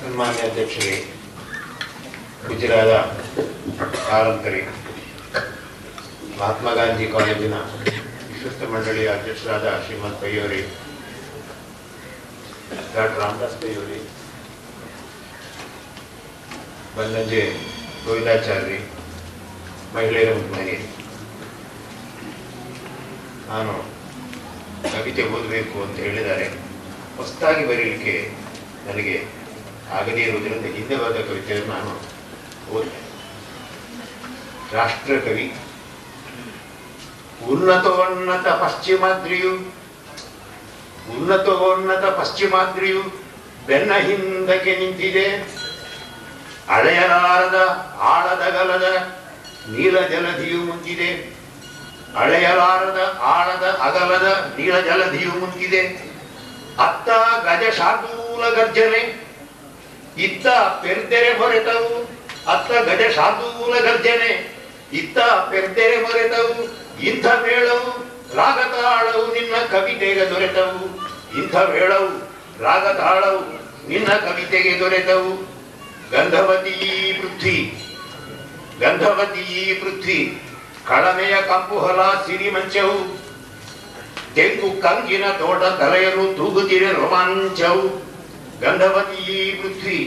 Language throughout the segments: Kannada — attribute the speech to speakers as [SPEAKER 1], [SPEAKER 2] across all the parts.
[SPEAKER 1] ಸನ್ಮಾನ್ಯ ಅಧ್ಯಕ್ಷರೇ ಗುಜರಾದ ಕಾರಂತರಿ ಮಹಾತ್ಮ ಗಾಂಧಿ ಕಾಲೇಜಿನ ವಿಶ್ವಸ್ತ ಮಂಡಳಿಯ ಅಧ್ಯಕ್ಷರಾದ ಶ್ರೀಮಂತ್ ಪೈಯೋರಿ ಡಾಕ್ಟರ್ ರಾಮದಾಸ್ ಪೈಯೋರಿ ಬಂದಂಜೆ ಗೋವಿಂದಾಚಾರ್ಯ, ಮಹಿಳೆಯರ ಮುಖ್ಯಮಂತ್ರಿ ನಾನು ಕವಿತೆ ಓದಬೇಕು ಅಂತ ಹೇಳಿದ್ದಾರೆ. ಹೊಸದಾಗಿ ಬರೀಲಿಕ್ಕೆ ನನಗೆ ಆಗದೇ ಇರುವುದರಿಂದ ಹಿಂದೆ ಬರೆದ ಕವಿತೆಯನ್ನು ನಾನು ಓದಿದೆ ರಾಷ್ಟ್ರಕವಿ, ಉನ್ನತೋನ್ನತ ಪಶ್ಚಿಮಾದ್ರಿಯು ಉನ್ನತೋನ್ನತ ಪಶ್ಚಿಮಾದ್ರಿಯು ಬೆನ್ನ ಹಿಂದಕ್ಕೆ ನಿಂತಿದೆ. ಅಳೆಯಲಾರದ ಆಳದಗಲದ ನೀಲ ಜಲಧಿಯು ಮುಂದಿದೆ ಅಳೆಯಲಾರದ ಆಳದ ಅಗಲದ ನೀಲ ಜಲಧಿಯು ಮುಂದಿದೆ ಅತ್ತ ಗಜ ಶಾರ್ದೂಲ ಗರ್ಜನೆ ಇತ್ತ ಪೆರ್ತೆರೆ ಹೊರೆತವು, ಅತ್ತ ಗಜ ಶಾಂತೂಲ ಗರ್ಜನೆ. ಇತ್ತ ಪೆರ್ತೆರೆ ಹೊರೆತವು, ಇಂಥ ಮೇಳವು, ರಾಗತಾಳವು ನಿನ್ನ ಕವಿತೆಗೆ ದೊರೆತವು. ಇಂಥ ಮೇಳವು, ರಾಗತಾಳವು ನಿನ್ನ ಕವಿತೆಗೆ ದೊರೆತವು. ಗಂಧವತಿ ಪೃಥ್ವಿ ಗಂಧವತಿ ಪೃಥ್ವಿ, ಕಳಮೆಯ ಕಂಪು ಹೊಲ ಸಿರಿಮಂಚವು. ತೆಂಗು ಕಂಗಿನ ತೋಟ ತಲೆಯರು ತೂಗುತ್ತಿರೆ ರೋಮಾಂಚವು. ಗಂಧವತಿ ಪೃಥ್ವಿ,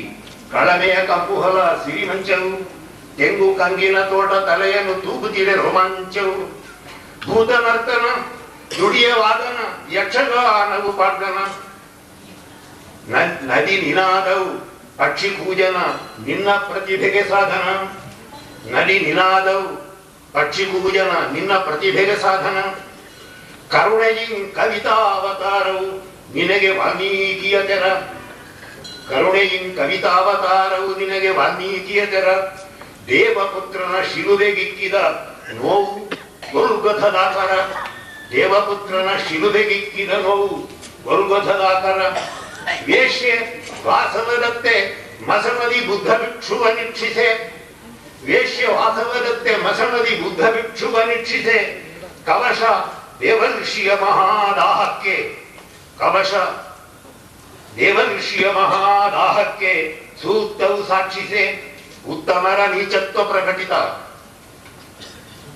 [SPEAKER 1] ಕಳಮೆಯ ಕಂಪು ಹೊಲ ಸಿರಿಮಂಚವು, ತೆಂಗು ಕಂಗಿನ ತೋಟ ತಲೆಯನ್ನು ತೂಗುತ್ತಿದೆ ರೋಮಾಂಚವು. ಭೂತ ನರ್ತನ ದುಡಿಯ ವಾದನ, ಯಕ್ಷಗಾನವು ಪಾರ್ಧನ ನದಿ ನಿನಾದವು, ಪಕ್ಷಿ ಪೂಜನ ನಿನ್ನ ಪ್ರತಿಭೆಗೆ ಸಾಧನ. ನದಿ ನಿನಾದವು, ಪಕ್ಷಿ ಪೂಜನ ನಿನ್ನ ಪ್ರತಿಭೆಗೆ ಸಾಧನ. ಕರುಣೆಯಿ ಕವಿತಾವತಾರವು, ನಿನಗೆ ವಾಲ್ಮೀಕಿಯ ತೆರ. ಕರುಣೆಯಿನ್ ಕವಿತಾವತಾರವು ನಿನಗೆ ವಾಲ್ಮೀಕಿಯ ತೆರ. ದೇವಪುತ್ರನ ಶಿಲುಬೆಗಿಕ್ಕಿದ ನೋವು ಗೊಲ್ಗೊಥದಾಕರ ದೇವಪುತ್ರನ ಶಿಲುಬೆಗಿಕ್ಕಿದ ನೋವು ಗೊಲ್ಗೊಥದಾಕರ ವೇಷ್ಯ ವಾಸವದತ್ತೆ ಮಸಮದಿ ಬುದ್ಧ ಭಿಕ್ಷುವ ನಿಕ್ಷಿಸೆ ವೇಷ್ಯ ವಾಸವದತ್ತೆ ಮಸಮದಿ ಬುದ್ಧ ಭಿಕ್ಷುವ ನಿಕ್ಷಿಸೆ ಕವಶ ದೇವಋಷಿಯ ಮಹಾದಾಹಕ್ಕೆ. ಕವಶ ದೇವಋಷಿಯ ಮಹಾದಾಹಕ್ಕೆ ಸೂಕ್ತವು ಸಾಕ್ಷಿಸೆ. ಉತ್ತಮರ ನೀಚತ್ವ ಪ್ರಕಟಿತ.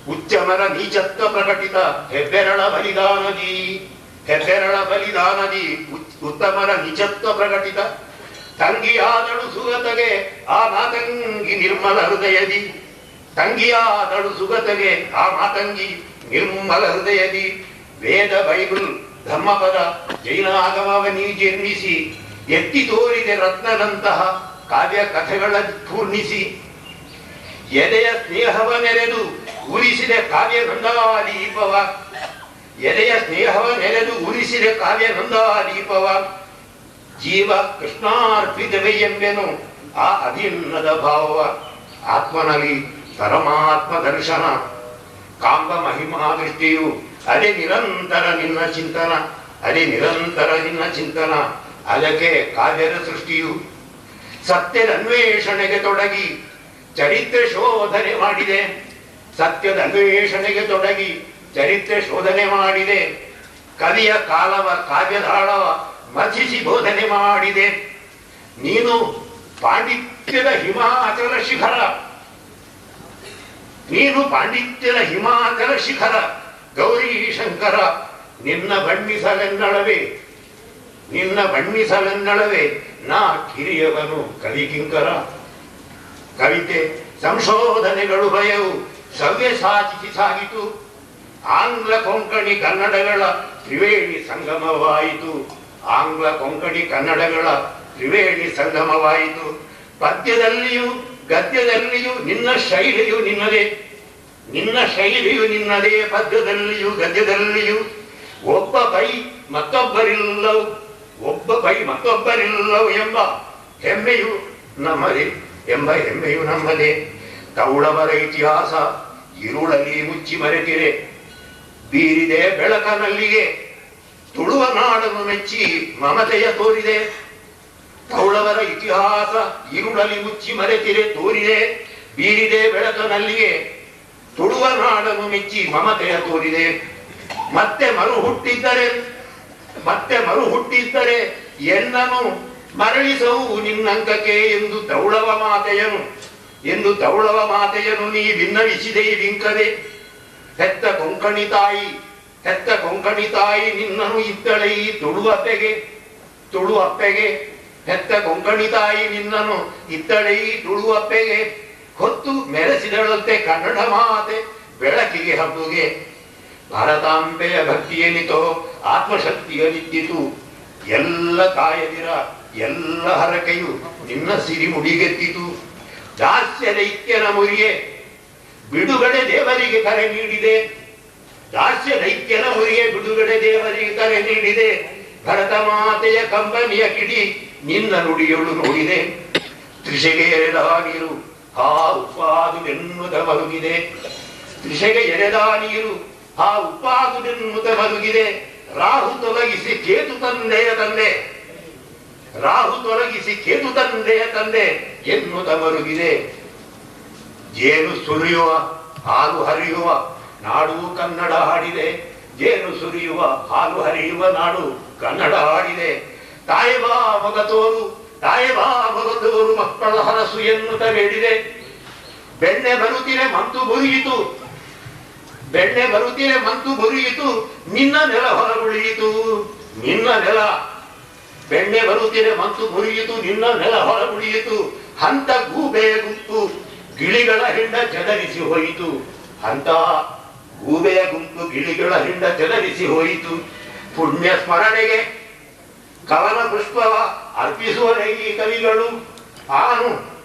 [SPEAKER 1] ಉಚ್ಚಮರ ನೀಚತ್ವ ಪ್ರಕಟಿತ. ಹೆಬ್ಬೆರಳ ಬಲಿದಾನದಿ. ಹೆಬ್ಬೆರಳ ಬಲಿದಾನದಿ ಉತ್- ಉತ್ತಮರ ನೀಚತ್ವ ಪ್ರಕಟಿತ. ತಂಗಿಯಾದಳು ಸುಗತಗೆ, ಆ ಮಾತಂಗಿ ನಿರ್ಮಲ ಹೃದಯದಿ. ತಂಗಿಯಾದಳು ಸುಗತಗೆ, ಆ ಮಾತಂಗಿ ನಿರ್ಮಲ ಹೃದಯದಿ. ವೇದ ಬೈಬಲ್ ಧಮ್ಮಪದ ಜೈನಾಗಮವನಿ ಜನ್ಮಿಸಿ ಎತ್ತಿ ತೋರಿದೆ ರತ್ನದಂತಹ ಕಾವ್ಯ ಕಥೆಗಳ ಪೂರ್ಣಿಸಿ ಎದೆಯ ಸ್ನೇಹವ ನೆರೆದು ಉರಿಸಿದೆ ಕಾವ್ಯ ದೀಪವ ಎದೆಯ ಸ್ನೇಹವ ನೆರೆದು ಉರಿಸಿದೆ ಕಾವ್ಯ ನಂದಾದೀಪವ ಜೀವ ಕೃಷ್ಣಾರ್ಪಿತವೇ ಎಂಬೆನು ಆ ಅಭಿನ್ನದ ಭಾವವ ಆತ್ಮನಲ್ಲಿ ಪರಮಾತ್ಮ ದರ್ಶನ ಕಾಂಬ ಮಹಿಮಾ ದೃಷ್ಟಿಯು ಅದೇ ನಿರಂತರ ನಿನ್ನ ಚಿಂತನ ಅದೇ ನಿರಂತರ ನಿನ್ನ ಚಿಂತನ ಅದಕ್ಕೆ ಕಾವ್ಯದ ಸೃಷ್ಟಿಯು. ಸತ್ಯದ ಅನ್ವೇಷಣೆಗೆ ತೊಡಗಿ, ಚರಿತ್ರೆ ಶೋಧನೆ ಮಾಡಿದೆ. ಸತ್ಯದ ಅನ್ವೇಷಣೆಗೆ ತೊಡಗಿ, ಚರಿತ್ರೆ ಶೋಧನೆ ಮಾಡಿದೆ. ಕವಿಯ ಕಾಲವ ಕಾವ್ಯದಾಳವ ಮಥಿಸಿ ಬೋಧನೆ ಮಾಡಿದೆ. ನೀನು ಪಾಂಡಿತ್ಯದ ಹಿಮಾಚಲ ಶಿಖರ. ನೀನು ಪಾಂಡಿತ್ಯದ ಹಿಮಾಚಲ ಶಿಖರ. ಗೌರಿ ಶಂಕರ, ನಿನ್ನ ಬಣ್ಣಿಸಲೆನ್ನಳವೆ. ನಿನ್ನ ಬಣ್ಣಿಸಲೆನ್ನಳವೆ, ನಾ ಕಿರಿಯವನು ಕವಿಕಿಂಕರ ಕವಿತೆ ಸಂಶೋಧನೆಗಳು ಭಯವು ಸವ್ಯ ಸಾಧಿಸಿ ಸಾಗಿತು. ಆಂಗ್ಲ ಕೊಂಕಣಿ ಕನ್ನಡಗಳ ತ್ರಿವೇಣಿ ಸಂಗಮವಾಯಿತು. ಆಂಗ್ಲ ಕೊಂಕಣಿ ಕನ್ನಡಗಳ ತ್ರಿವೇಣಿ ಸಂಗಮವಾಯಿತು. ಪದ್ಯದಲ್ಲಿಯೂ, ಗದ್ಯದಲ್ಲಿಯೂ, ನಿನ್ನ ಶೈಲಿಯು ನಿನ್ನದೇ. ನಿನ್ನ ಶೈಲಿಯು ನಿನ್ನದೇ ಪದ್ಯದಲ್ಲಿಯೂ ಗದ್ಯದಲ್ಲಿಯೂ. ಒಬ್ಬ ಬೈ ಮತ್ತೊಬ್ಬರಿಲ್ಲವು, ಒಬ್ಬ ಬೈ ಮತ್ತೊಬ್ಬರಿಲ್ಲವು ಎಂಬ ಹೆಮ್ಮೆಯು ನಮ್ಮದೇ, ಎಂಬ ಹೆಮ್ಮೆಯು ನಮ್ಮದೇ. ಕೌಳವರ ಇತಿಹಾಸ ಇರುಳಲಿ ಮುಚ್ಚಿ ಮರೆತಿರೆ. ಬೀರಿದೆ ಬೆಳಕನಲ್ಲಿಗೆ, ತುಳುವ ನಾಡನ್ನು ಮೆಚ್ಚಿ ಮಮತೆಯ ತೋರಿದೆ. ಕೌಳವರ ಇತಿಹಾಸ ಇರುಳಲಿ ಮುಚ್ಚಿ ಮರೆತಿರೆ, ತೋರಿದೆ. ಬೀರಿದೆ ಬೆಳಕನಲ್ಲಿಗೆ ತುಳುವ ನಾಡನ್ನು ಮೆಚ್ಚಿ ಮಮತೆಯ ತೋರಿದೆ. ಮತ್ತೆ ಮರು ಹುಟ್ಟಿದ್ದರೆ, ಮತ್ತೆ ಮರು ಹುಟ್ಟಿದ್ದರೆ ಎನ್ನನು. ಮರಳಿಸವು ನಿನ್ನಂಕಕ್ಕೆ ಎಂದು ದೌಳವ ಮಾತೆಯನು. ಎಂದು ದೌಳವ ಮಾತೆಯನು ನೀ ಭಿನ್ನವಿಸಿದೆ ವಿಂಕದೆ ಹೆತ್ತ ಕೊಂಕಣಿ ತಾಯಿ, ಹೆತ್ತ ಕೊಂಕಣಿ ತಾಯಿ ನಿನ್ನನು ಇದ್ದಳೆ ಈ ತುಳುವಪ್ಪೆಗೆ. ತುಳುವಪ್ಪೆಗೆ, ಹೆತ್ತ ಕೊಂಕಣಿ ತಾಯಿ ನಿನ್ನನು ಇದ್ದಳೆ ಈ ತುಳುವಪ್ಪೆಗೆ. ಹೊತ್ತು ಮೆರೆಸಿದಳಂತೆ ಕನ್ನಡ ಮಾತೆ ಬೆಳಕಿಗೆ ಹಬ್ಬುಗೆ. ಭಾರತಾಂಬೆಯ ಭಕ್ತಿಯೇನಿತೋ ಆತ್ಮಶಕ್ತಿಯನಿದ್ದಿತು ಎಲ್ಲ ಕಾಯದಿರ, ಎಲ್ಲ ಹರಕೆಯು ನಿನ್ನ ಸಿರಿ ಮುಡಿಗೆತ್ತಿತು ದಾಸ್ಯ ದೈತ್ಯನ ಮುರಿಯೇ, ಬಿಡುಗಡೆ ದೇವರಿಗೆ ಕರೆ ನೀಡಿದೆ. ದಾಸ್ಯ ದೈತ್ಯನ ಮುರಿಯೆ, ಬಿಡುಗಡೆ ದೇವರಿಗೆ ಕರೆ ನೀಡಿದೆ. ಭರತ ಮಾತೆಯ ಕಂಬನಿಯ ಕಿಡಿ ನಿನ್ನ ನುಡಿಯೊಳು ನೋಡಿದೆ. ತ್ರಿಷೆಗೆ ನೀರು ಹಾ ಉಪ್ಪಾದುವೆನ್ನುದ ಮರುಗಿದೆ ತ್ರಿಷೆಗೆ ಎರೆದ ನೀರು, ಆ ಉಪ್ಪಾದುವೆನ್ನುದ ಮರುಗಿದೆ ರಾಹು ತೊಲಗಿಸಿ ಕೇತು ತಂದೆಯ ತಂದೆ. ರಾಹು ತೊಲಗಿಸಿ ಕೇತು ತಂದೆಯ ತಂದೆ ಎನ್ನುತ ಮರುಗಿದೆ ಜೇನು ಸುರಿಯುವ, ಹಾಲು ಹರಿಯುವ ನಾಡು ಕನ್ನಡ ಹಾಡಿದೆ. ಜೇನು ಸುರಿಯುವ, ಹಾಲು ಹರಿಯುವ ನಾಡು ಕನ್ನಡ ಹಾಡಿದೆ. ತಾಯಬಾ ಮಗತೋರು ತಾಯಬಾ ಮಗತೋರು ಮಕ್ಕಳ ಹರಸು ಎನ್ನುತ್ತ ಬೇಡಿದೆ ಬೆಣ್ಣೆ ಬರುತ್ತಿರೆ ಮಂತು ಮುರಿಯಿತು. ಬೆಣ್ಣೆ ಬರುತ್ತಿರೆ ಮಂತು ಮುರಿಯಿತು. ನಿನ್ನ ನೆಲ ಹೊರಗುಳಿಯಿತು. ನಿನ್ನ ನೆಲ. ಬೆಣ್ಣೆ ಬರುತ್ತಿರೆ ಮಂತು ಮುರಿಯಿತು. ನಿನ್ನ ನೆಲ ಹೊರಗುಳಿಯಿತು. ಹಂತ ಗೂಬೆಯ ಗುಂಪು ಗಿಳಿಗಳ ಹಿಂಡ ಚದರಿಸಿ ಹೋಯಿತು. ಹಂತ ಗೂಬೆಯ ಗುಂಪು ಗಿಳಿಗಳ ಹಿಂಡ ಚದರಿಸಿ ಹೋಯಿತು. ಪುಣ್ಯ ಸ್ಮರಣೆಗೆ ಕವನ ಪುಷ್ಪವ ಅರ್ಪಿಸುವರೆ ಈ ಕವಿಗಳು. ಆನು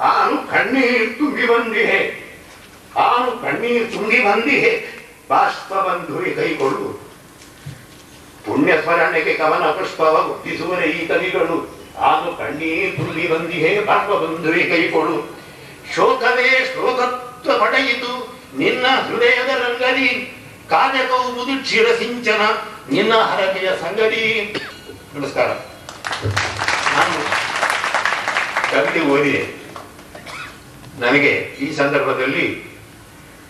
[SPEAKER 1] ಆನು ಕಣ್ಣೀರು ತುಂಬಿ ಬಂದಿಹೆ. ಆನು ಕಣ್ಣೀರು ತುಂಬಿ ಬಂದಿಹೆ. ಬಾಷ್ಪ ಬಂಧು ಕೈಗೊಳ್ಳು ಪುಣ್ಯ ಸ್ಮರಣೆಗೆ ಕವನ ಪುಷ್ಪವ ಹುಟ್ಟಿಸುವರೆ ಈ ಕವಿಗಳು. ಆನು ಕಣ್ಣೀರು ತುಂಬಿ ಬಂದಿಹೆ, ಬಾಷ್ಪ ಬಂಧು ಕೈಗೊಳ್ಳು ಶೋಕವೇ ಶ್ಲೋಕತ್ವ ಪಡೆಯಿತು, ನಿನ್ನ ಹೃದಯದ ರಂಗದಿ ಕಾಜಕವು ಮುದುಕ್ಷಿರ ಸಿಂಚನ, ನಿನ್ನ ಹರಕೆಯ ಸಂಗತಿ ನಮಸ್ಕಾರ. ನಾನು ಕವಿತೆ ಓದಿದೆ ನನಗೆ ಈ ಸಂದರ್ಭದಲ್ಲಿ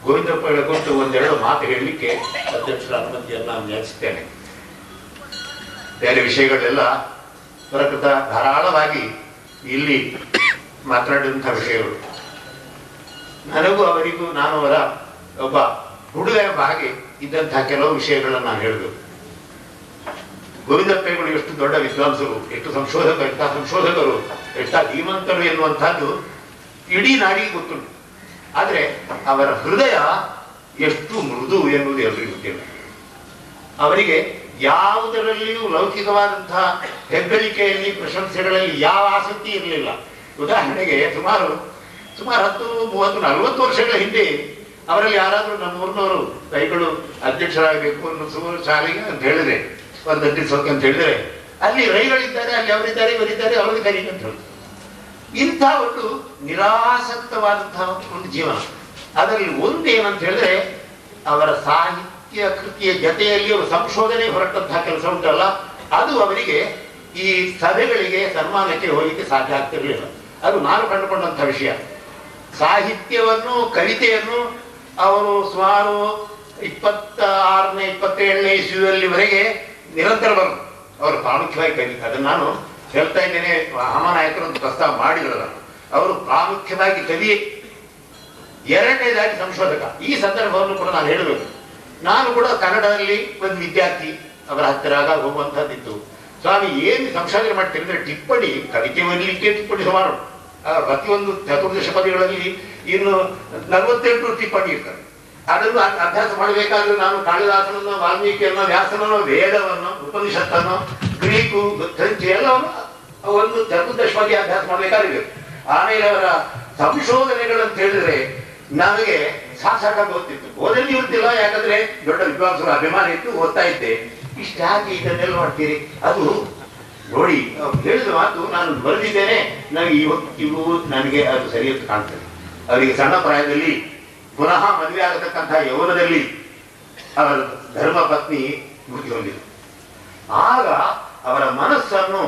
[SPEAKER 1] ಗೋವಿಂದಪ್ಪ ಕುರಿತು ಒಂದೆರಡು ಮಾತು ಹೇಳಲಿಕ್ಕೆ ಅಧ್ಯಕ್ಷರ ಅನುಮತಿಯನ್ನು ನಾನು ನೆಲೆಸ್ತೇನೆ ಬೇರೆ ವಿಷಯಗಳೆಲ್ಲ ಪ್ರಕೃತ ಧಾರಾಳವಾಗಿ ಇಲ್ಲಿ ಮಾತನಾಡಿದಂಥ ವಿಷಯಗಳು. ನನಗೂ ಅವರಿಗೂ ನಾನು ಅವರ ಒಬ್ಬ ಹುಡುಗ ಎಂಬ ಹಾಗೆ ಇದ್ದಂತಹ ಕೆಲವು ವಿಷಯಗಳನ್ನು ನಾನು ಹೇಳಿದ್ರು ಗೋವಿಂದಪ್ಪಗಳು ಎಷ್ಟು ದೊಡ್ಡ ವಿದ್ವಾಂಸರು, ಎಷ್ಟು ಸಂಶೋಧಕರು ಎಂಥ ಸಂಶೋಧಕರು, ಎಂಥ ಧೀಮಂತರು ಎನ್ನುವಂಥದ್ದು ಇಡೀ ನಾಡಿಗೆ ಗೊತ್ತುಂಟು. ಆದರೆ ಅವರ ಹೃದಯ ಎಷ್ಟು ಮೃದು ಎನ್ನುವುದು ಎಲ್ಲರಿಗೂ ಗೊತ್ತಿಲ್ಲ. ಅವರಿಗೆ ಯಾವುದರಲ್ಲಿಯೂ ಲೌಕಿಕವಾದಂತಹ ಹೆಗ್ಗಳಿಕೆಯಲ್ಲಿ, ಪ್ರಶಂಸೆಗಳಲ್ಲಿ ಯಾವ ಆಸಕ್ತಿ ಇರಲಿಲ್ಲ. ಉದಾಹರಣೆಗೆ ಸುಮಾರು ಸುಮಾರು ಹತ್ತು, ಮೂವತ್ತು, ನಲವತ್ತು ವರ್ಷಗಳ ಹಿಂದೆ ಅವರಲ್ಲಿ ಯಾರಾದರೂ ನಮ್ಮೂರಿನವರು, ಕೈಗಳು ಅಧ್ಯಕ್ಷರಾಗಬೇಕು ಅನ್ನೋ ಶಾಲೆಗೆ ಅಂತ ಒಂದು ಅಂಟಿಸೋಕೆ ಅಂತ ಹೇಳಿದ್ರೆ, ಅಲ್ಲಿ ರೈಗಳಿದ್ದಾರೆ, ಅಲ್ಲಿ ಅವರಿದ್ದಾರೆ, ಇವರಿದ್ದಾರೆ ಅವರಿಗೆ ಕರಿ ಅಂತ ಹೇಳಿ. ಇಂಥ ಒಂದು ನಿರಾಸಕ್ತವಾದಂತಹ ಒಂದು ಜೀವನ. ಅದರಲ್ಲಿ ಒಂದು ಏನಂತ ಹೇಳಿದ್ರೆ, ಅವರ ಸಾಹಿತ್ಯ ಕೃತಿಯ ಜೊತೆಯಲ್ಲಿ ಸಂಶೋಧನೆ ಹೊರಟಂತಹ ಕೆಲಸ ಉಂಟಲ್ಲ, ಅದು ಅವರಿಗೆ ಈ ಸಭೆಗಳಿಗೆ ಸನ್ಮಾನಕ್ಕೆ ಹೋಗಲಿಕ್ಕೆ ಸಾಧ್ಯ ಆಗ್ತಿರಲಿಲ್ಲ. ಅದು ನಾನು ಕಂಡುಕೊಂಡಂತಹ ವಿಷಯ. ಸಾಹಿತ್ಯವನ್ನು, ಕವಿತೆಯನ್ನು ಅವರು ಸುಮಾರು ಇಪ್ಪತ್ತ ಆರನೇ ಇಪ್ಪತ್ತೇಳನೇ ಇಸ್ವಿಯಲ್ಲಿವರೆಗೆ ನಿರಂತರ ಅವರು ಪ್ರಾಮುಖ್ಯವಾಗಿ ಕಲಿ ಅದನ್ನು ನಾನು ಹೇಳ್ತಾ ಇದ್ದೇನೆ ಒಂದು ಪ್ರಸ್ತಾವ ಮಾಡಿದ್ರಲ್ಲ, ಅವರು ಪ್ರಾಮುಖ್ಯವಾಗಿ ಕವಿ ಎರಡನೇದಾಗಿ ಸಂಶೋಧಕ. ಈ ಸಂದರ್ಭವನ್ನು ಕೂಡ ನಾನು ಹೇಳಬೇಕು. ನಾನು ಕೂಡ ಕನ್ನಡದಲ್ಲಿ ಒಂದು ವಿದ್ಯಾರ್ಥಿ, ಅವರ ಹತ್ತಿರ ಆಗ ಹೋಗುವಂತಹದ್ದಿತ್ತು ಸ್ವಾಮಿ, ಏನು ಸಂಶೋಧನೆ ಮಾಡ್ತೀರಿ ಅಂದ್ರೆ ಟಿಪ್ಪಣಿ, ಕವಿತೆ ಓದಲಿಕ್ಕೆ ಟಿಪ್ಪಣಿ ಸುಮಾರು. ಪ್ರತಿಯೊಂದು ಚತುರ್ದಶ ಪದಿಗಳಲ್ಲಿ ಇನ್ನು ನಲವತ್ತೆಂಟು ಟಿಪ್ಪಣಿ ಇರ್ತದೆ ಅದನ್ನು ಅಭ್ಯಾಸ ಮಾಡಬೇಕಾದ್ರೆ ನಾನು ಕಾಳಿದಾಸನನ್ನು, ವಾಲ್ಮೀಕಿಯನ್ನು, ವ್ಯಾಸನನ್ನು, ವೇದವನ್ನು, ಉಪನಿಷತ್ತನ್ನು, ಗ್ರೀಕು ಫ್ರೆಂಚ್ ಎಲ್ಲವನ್ನು ಒಂದು ಚತುರ್ದಶವಾಗಿ ಅಭ್ಯಾಸ ಮಾಡಬೇಕಾದ್ರೆ ಆಮೇಲೆ ಅವರ ಸಂಶೋಧನೆಗಳಂತ ಹೇಳಿದ್ರೆ ನನಗೆ ಸಾಕಾಗಿ ಗೊತ್ತಿತ್ತು. ಓದಲ್ಲಿ ಇರ್ತಿಲ್ಲ ಯಾಕಂದ್ರೆ ದೊಡ್ಡ ವಿದ್ವಾಂಸರ ಅಭಿಮಾನ ಇತ್ತು ಓದ್ತಾ ಇದ್ದೆ. ಇಷ್ಟಾಗಿ ಇದನ್ನೆಲ್ಲ ಮಾಡ್ತೀರಿ? ಅದು ನೋಡಿ ಹೇಳಿದ ಮಾತು ನಾನು ಬರೆದಿದ್ದೇನೆ ನನಗೆ ಇವತ್ತು ಇವು ನನಗೆ ಅದು ಸರಿಯಾಗಿ ಕಾಣ್ತದೆ. ಅವರಿಗೆ ಸಣ್ಣ ಪ್ರಾಯದಲ್ಲಿ ಪುನಃ ಮದುವೆ ಆಗತಕ್ಕಂತಹ ಯೌವನದಲ್ಲಿ ಅವರ ಧರ್ಮ ಪತ್ನಿ ಮೃತಿ ಹೊಂದಿದರು ಆಗ ಅವರ ಮನಸ್ಸನ್ನು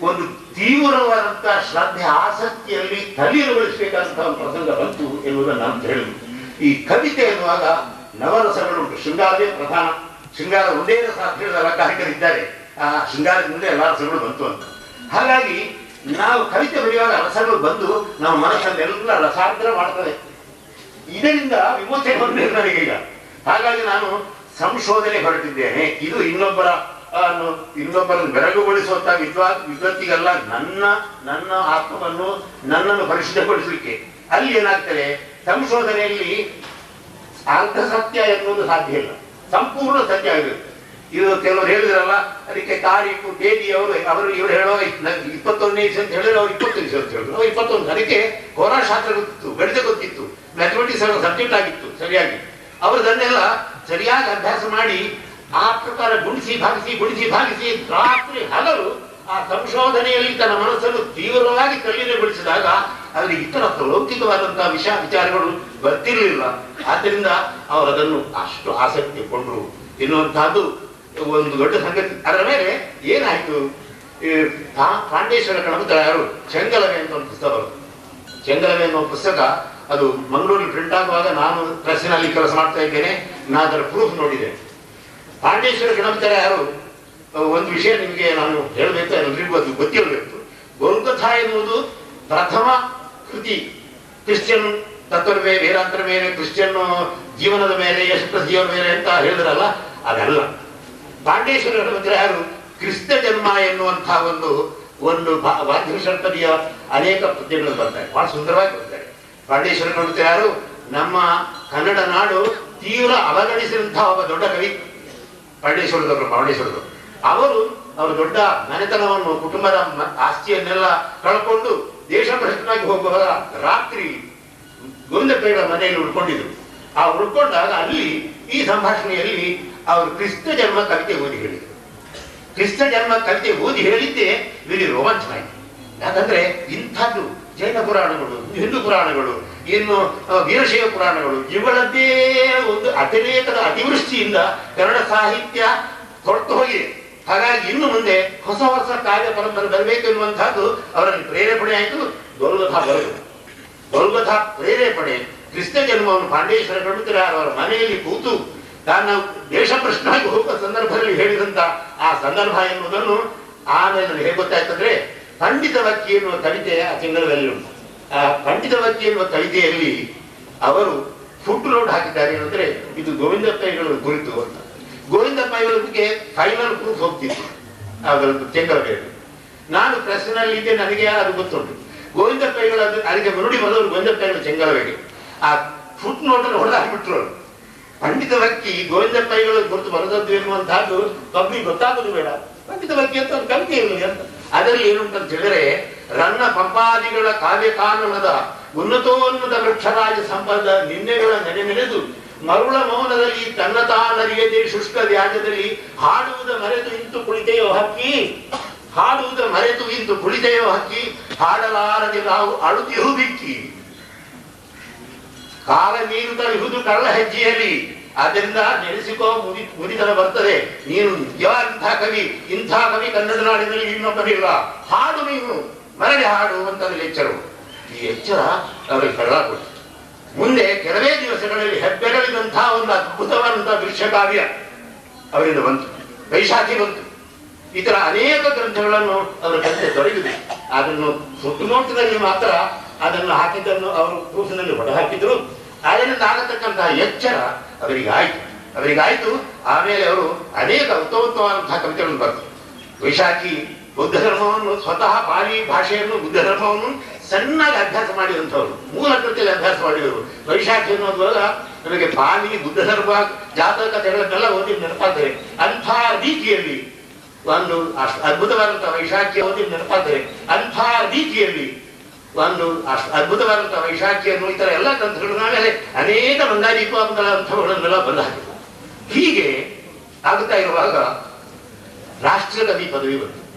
[SPEAKER 1] ಒಂದು ತೀವ್ರವಾದಂತಹ ಶ್ರದ್ಧೆ, ಆಸಕ್ತಿಯಲ್ಲಿ ತಲ್ಲೀನಗೊಳಿಸಬೇಕಾದಂತಹ ಒಂದು ಪ್ರಸಂಗ ಬಂತು ಎನ್ನುವುದನ್ನು ನಾನು ಹೇಳಿದ್ರು ಈ ಕವಿತೆ ಎನ್ನುವಾಗ ನವರಸಗಳು ಶೃಂಗಾರವೇ ಪ್ರಧಾನ. ಶೃಂಗಾರ ಒಂದೇ ರಸ ಗಾಯಕರಿದ್ದಾರೆ ಆ ಶೃಂಗಾರದ ಮುಂದೆ ಎಲ್ಲ ರಸಗಳು ಬಂತು ಅಂತ. ಹಾಗಾಗಿ ನಾವು ಕವಿತೆ ಬರೆಯುವಾಗ ರಸಗಳು ಬಂದು ನಮ್ಮ ಮನಸ್ಸನ್ನೆಲ್ಲ ರಸಾಂತರ ಮಾಡ್ತದೆ ಇದರಿಂದ ವಿಮೋಚನೆ ನನಗೆ ಈಗ ಹಾಗಾಗಿ ನಾನು ಸಂಶೋಧನೆ ಹೊರಟಿದ್ದೇನೆ. ಇದು ಇನ್ನೊಬ್ಬರ ಇನ್ನೊಬ್ಬರನ್ನು ಬೆರಗುಗೊಳಿಸುವಂತಹ ವಿದ್ವಾ, ವಿದ್ವತ್ತಿಗಲ್ಲ, ನನ್ನ ನನ್ನ ಆತ್ಮವನ್ನು ನನ್ನನ್ನು ಪರಿಶುದ್ಧಗೊಳಿಸಲಿಕ್ಕೆ. ಅಲ್ಲಿ ಏನಾಗ್ತದೆ? ಸಂಶೋಧನೆಯಲ್ಲಿ ಅರ್ಧ ಸತ್ಯ ಎನ್ನುವುದು ಸಾಧ್ಯ ಇಲ್ಲ. ಸಂಪೂರ್ಣ ಸತ್ಯ ಆಗಿರುತ್ತೆ. ಇದು ಕೆಲವರು ಹೇಳಿದ್ರಲ್ಲ, ಅದಕ್ಕೆ ತಾರೀಕು ತೇದಿ ಅವರು ಅವರು ಇವರು ಹೇಳೋ ಇಪ್ಪತ್ತೊಂದನೇ ಇಸ್ ಅಂತ ಹೇಳಿದ್ರೆ ಅವ್ರು ಇಪ್ಪತ್ತೊಂದು ಇಸ್ ಅಂತ ಹೇಳಿದ್ರು. ಅವ್ರು ಇಪ್ಪತ್ತೊಂದು. ಅದಕ್ಕೆ ಹೋರಾಶಾಸ್ತ್ರ ಗೊತ್ತಿತ್ತು, ಗಣಿತ ಗೊತ್ತಿತ್ತು ಮ್ಯಾಥಮೆಟಿಕ್ಸ್ ಸಬ್ಜೆಕ್ಟ್ ಆಗಿತ್ತು, ಸರಿಯಾಗಿ. ಅವರು ಸರಿಯಾಗಿ ಅಭ್ಯಾಸ ಮಾಡಿ, ಆ ಪ್ರಕಾರ ಗುಣಿಸಿ, ಭಾಗಿಸಿ ಗುಣಿಸಿ, ಭಾಗಿಸಿ, ರಾತ್ರಿ ಹಗಲು ಆ ಸಂಶೋಧನೆಯಲ್ಲಿ ತನ್ನ ಮನಸ್ಸನ್ನು ತೀವ್ರವಾಗಿ ತಲ್ಲೀನಗೊಳಿಸಿದಾಗ ಅಲ್ಲಿ ಇತರ ಲೌಕಿಕವಾದಂತಹ ವಿಷಯ ವಿಚಾರಗಳು ಬರ್ತಿರ್ಲಿಲ್ಲ. ಆದ್ದರಿಂದ ಅವರು ಅದನ್ನು ಅಷ್ಟು ಆಸಕ್ತಿ ಕೊಂಡರು ಎನ್ನುವಂತಹದ್ದು ಒಂದು ದೊಡ್ಡ ಸಂಗತಿ. ಅದರ ಮೇಲೆ ಏನಾಯ್ತು? ಪಾಂಡೇಶ್ವರ ಗಣಪತಿ ಯಾರು? ಚೆಂಗಲವೆ ಅಂತ ಒಂದು ಪುಸ್ತಕ ಬರುತ್ತೆ. ಚೆಂಗಲವೆ ಅನ್ನೋ ಪುಸ್ತಕ, ಅದು ಮಂಗಳೂರಲ್ಲಿ ಪ್ರಿಂಟ್ ಆಗುವಾಗ ನಾನು ಪ್ರೆಸ್ನಲ್ಲಿ ಕೆಲಸ ಮಾಡ್ತಾ ಇದ್ದೇನೆ ನಾನು ಅದರ ಪ್ರೂಫ್ ನೋಡಿದೆ. ಪಾಂಡೇಶ್ವರ ಗಣಪತಿ ಯಾರು? ಒಂದು ವಿಷಯ ನಿಮಗೆ ನಾನು ಹೇಳಬೇಕು, ಎಲ್ರಿಗೂ ಅದು ಗೊತ್ತಿರಬೇಕು. ಗೋಲ್ಗಥ ಎನ್ನುವುದು ಪ್ರಥಮ ಕೃತಿ. ಕ್ರಿಶ್ಚಿಯನ್ ತತ್ವದ ಮೇಲೆ ವೇದಾಂತರ ಮೇಲೆ, ಕ್ರಿಶ್ಚಿಯನ್ ಜೀವನದ ಮೇಲೆ ಎಷ್ಟು ಜೀವನ ಮೇಲೆ ಅಂತ ಹೇಳಿದ್ರಲ್ಲ, ಅದಲ್ಲ. ಪಾಂಡೇಶ್ವರ ವಿಗ್ರಹರು ಕ್ರಿಸ್ತ ಜನ್ಮ ಎನ್ನುವಂತಹ ಒಂದು ಒಂದು ಭಾ- ವಾದ್ಯ ಅನೇಕ ಪದ್ಯಗಳು ಬರ್ತಾರೆ ಬಹಳ ಸುಂದರವಾಗಿ ಬರ್ತಾರೆ ಪಾಂಡೇಶ್ವರ ಯಾರು ನಮ್ಮ ಕನ್ನಡ ನಾಡು ತೀವ್ರ ಅವಗಣಿಸಿದಂತಹ ಒಬ್ಬ ದೊಡ್ಡ ಕವಿ ಪಾಂಡೇಶ್ವರದವರು ಪಾಂಡೇಶ್ವರದವರು ಅವರು ಅವರು ದೊಡ್ಡ ಮನೆತನವನ್ನು, ಕುಟುಂಬದ ಆಸ್ತಿಯನ್ನೆಲ್ಲ ಕಳ್ಕೊಂಡು ದೇಶ ಭ್ರಷ್ಟನಾಗಿ ಹೋಗುವಾಗ ರಾತ್ರಿ ಗೋವಿಂದಪೇಡ ಮನೆಯಲ್ಲಿ ಉಳ್ಕೊಂಡಿದ್ರು. ಆ ಉಳ್ಕೊಂಡಾಗ ಅಲ್ಲಿ ಈ ಸಂಭಾಷಣೆಯಲ್ಲಿ ಅವರು ಕ್ರಿಸ್ತ ಜನ್ಮ ಕವಿತೆ ಓದಿ ಹೇಳಿದರು. ಕ್ರಿಸ್ತ ಜನ್ಮ ಕವಿತೆ ಓದಿ ಹೇಳಿದ್ದೆ ರೋಮಾಂಚನ ಆಯ್ತು. ಯಾಕಂದ್ರೆ ಇಂಥದ್ದು ಜೈನ ಪುರಾಣಗಳು, ಹಿಂದೂ ಪುರಾಣಗಳು, ಇನ್ನು ವೀರಶೈವ ಪುರಾಣಗಳು, ಇವುಗಳದ್ದೇ ಒಂದು ಅತಿರೇಕದ ಅತಿವೃಷ್ಟಿಯಿಂದ ಕನ್ನಡ ಸಾಹಿತ್ಯ ಹೊರಟು ಹೋಗಿದೆ. ಹಾಗಾಗಿ ಇನ್ನು ಮುಂದೆ ಹೊಸ ಹೊಸ ಕಾವ್ಯ ಪರಂಪರೆ ಬರಬೇಕು ಎನ್ನುವಂತಹದ್ದು ಅವರಲ್ಲಿ ಪ್ರೇರೇಪಣೆ ಆಯಿತು ದೊಲ್ಗಥ ಬರಲು ದೊಲ್ಗಥ ಪ್ರೇರೇಪಣೆ ಕೃಷ್ಣ ಜನ್ಮವನ್ನು ಪಾಂಡೇಶ್ವರ ಗಣಪತಿರ ಅವರ ಮನೆಯಲ್ಲಿ ಕೂತು ತಾನು ದೇಶ ಪ್ರಶ್ನಾಗಿ ಹೋಗುವ ಸಂದರ್ಭದಲ್ಲಿ ಹೇಳಿದಂತ ಆ ಸಂದರ್ಭ ಎನ್ನುವುದನ್ನು ಆಮೇಲೆ ನನಗೆ ಹೇಗೆ ಗೊತ್ತಾಯ್ತಂದ್ರೆ ಪಂಡಿತ ವಕ್ಕಿ ಎನ್ನುವ ಕವಿತೆ ಆ ತಿಂಗಳಲ್ಲಿ ಉಂಟು. ಆ ಪಂಡಿತ ವಕ್ಕಿ ಎನ್ನುವ ಕವಿತೆಯಲ್ಲಿ ಅವರು ಫುಟ್ ನೋಟ್ ಹಾಕಿದ್ದಾರೆ ಏನಂದ್ರೆ ಇದು ಗೋವಿಂದ ಪೈಗಳ ಕುರಿತು ಅಂತ. ಗೋವಿಂದ ಪೈಗಳ ಬಗ್ಗೆ ಫೈನಲ್ ಪ್ರೂಫ್ ಹೋಗ್ತಿತ್ತು. ಅದರದ್ದು ಚೆಂಗಲಬೇಡಿ ನಾನು ಪ್ರೆಸ್ನಲ್ಲಿ ಇದ್ದೆ ನನಗೆ ಅದು ಗೊತ್ತುಂಟು. ಗೋವಿಂದ ಪೈಗಳ ಅದಕ್ಕೆ ಮರುಡಿ ಬಂದವರು ಗೋವಿಂದ ಪೈಗಳ ಚೆಂಗಲಬೇಡಿ ಆ ಫುಟ್ ನೋಟನ್ನು ಹೊಡೆದಾಕ್ಬಿಟ್ರು ಅವರು. ಪಂಡಿತ ವ್ಯಕ್ತಿ ಗೋವಿಂದ ಪೈಗಳು ಗುರುತು ಬರದದ್ದು ಎನ್ನುವಂತಹದ್ದು ಪಬ್ಲಿಕ್ ಗೊತ್ತಾಗುದು ಬೇಡ. ಪಂಡಿತ ವ್ಯಕ್ತಿ ಅಂತ ಒಂದು ಕವಿತೆ ಇರಲಿ ಅಂತ. ಅದರಲ್ಲಿ ಏನು ಅಂತ ಹೇಳಿದ್ರೆ, ರನ್ನ ಪಂಪಾದಿಗಳ ಕಾವ್ಯಕಾನನದ ಉನ್ನತೋನ್ನತ ವೃಕ್ಷರಾಜ ಸಂಪದ ನಿನ್ನೆಗಳ ನೆನೆ ನೆನೆದು ಮರುಳ ಮೌನದಲ್ಲಿ ತನ್ನ ತಾನರಿಯದೆ ಶುಷ್ಕ ವ್ಯಾಜದಲ್ಲಿ ಹಾಡುವುದ ಮರೆತು ಇಂತು ಕುಳಿತೆಯೋ ಹಕ್ಕಿ, ಹಾಡುವುದ ಮರೆತು ಇಂತು ಕುಳಿತೆಯೋ ಹಕ್ಕಿ, ಹಾಡಲಾರದೆ ನಾವು ಅಳುತಿಯೂ ಬಿಕ್ಕಿ ಕಾಲ ನೀರು ಇಹುದು ಕಳ್ಳ ಹೆಜ್ಜೆಯಲ್ಲಿ. ಆದ್ದರಿಂದ ನೆನೆಸಿಕೋ, ಮುದಿ, ಮುದಿತನ ಬರ್ತದೆ. ನೀನು ಇಂಥ ಕವಿ ಇಂಥ ಕವಿ ಕನ್ನಡ ನಾಡಿನಲ್ಲಿ ಇನ್ನೊಬ್ಬರಿಲ್ಲ ಹಾಡು ನೀನು ಮನೆಗೆ ಹಾಡು ಅಂತ ಎಚ್ಚರವು ಈ ಎಚ್ಚರ ಅವರಿಗೆ ಕಳ್ಳಾಗ್ಬಿಟ್ಟು ಮುಂದೆ ಕೆಲವೇ ದಿವಸಗಳಲ್ಲಿ ಹೆಬ್ಬೆರಳಿದಂತಹ ಒಂದು ಅದ್ಭುತವಾದಂತಹ ದೃಶ್ಯಕಾವ್ಯ ಅವರಿಂದ ಬಂತು. ವೈಶಾಖಿ ಬಂತು. ಈ ಅನೇಕ ಗ್ರಂಥಗಳನ್ನು ಅವರ ಕಂತೆ ತೊಡಗಿದೆ ಅದನ್ನು ಸುತ್ತುಮುತ್ತದಲ್ಲಿ ಮಾತ್ರ ಅದನ್ನು ಹಾಕಿದ್ದನ್ನು ಅವರು ಕೂಸಿನಲ್ಲಿ ಹೊರಹಾಕಿದ್ರು ಅದರಿಂದ ಆಗತಕ್ಕಂತಹ ಎಚ್ಚರ ಅವರಿಗೆ ಆಯ್ತು. ಅವರಿಗೆ ಆಯ್ತು, ಆಮೇಲೆ ಅವರು ಅನೇಕ ಉತ್ತಮ ಉತ್ತಮವಾದಂತಹ ಕವಿತೆಗಳನ್ನು ಬರ್ತರು ವೈಶಾಖಿ ಬುದ್ಧ ಧರ್ಮವನ್ನು ಸ್ವತಃ ಪಾಲಿ ಭಾಷೆಯನ್ನು ಬುದ್ಧ ಧರ್ಮವನ್ನು ಸಣ್ಣಾಗಿ ಅಭ್ಯಾಸ ಮಾಡಿದಂಥವ್ರು ಮೂಲ ಕೃತಿಯಲ್ಲಿ ಅಭ್ಯಾಸ ಮಾಡಿದರು ವೈಶಾಖಿ ಅನ್ನೋದ್ವಾಗ ನನಗೆ ಪಾಲಿ ಬುದ್ಧ ಧರ್ಮ ಜಾತಕ ಕಥೆಗಳನ್ನೆಲ್ಲ ಓದಿ ನೆನಪಾಗ್ತದೆ ಅಂಥ ರೀತಿಯಲ್ಲಿ ಒಂದು ಅದ್ಭುತವಾದಂತಹ ವೈಶಾಖಿ ಓದಿ ನೆನಪಾಗ್ತದೆ ಅಂಥ ರೀತಿಯಲ್ಲಿ ಒಂದು ಅಷ್ಟು ಅದ್ಭುತವಾದಂತಹ ವೈಶಾಖ್ಯನ್ನು ಈ ತರ ಎಲ್ಲ ಗ್ರಂಥಗಳು ಆಮೇಲೆ ಅನೇಕ ಬಂಗಾದೀಪಗಳ ಅಂಥವುಗಳನ್ನೆಲ್ಲ ಬಂದು ಹೀಗೆ. ಆಗುತ್ತಾ ಇರುವಾಗ ರಾಷ್ಟ್ರಕವಿ ಪದವಿ ಬಂತು.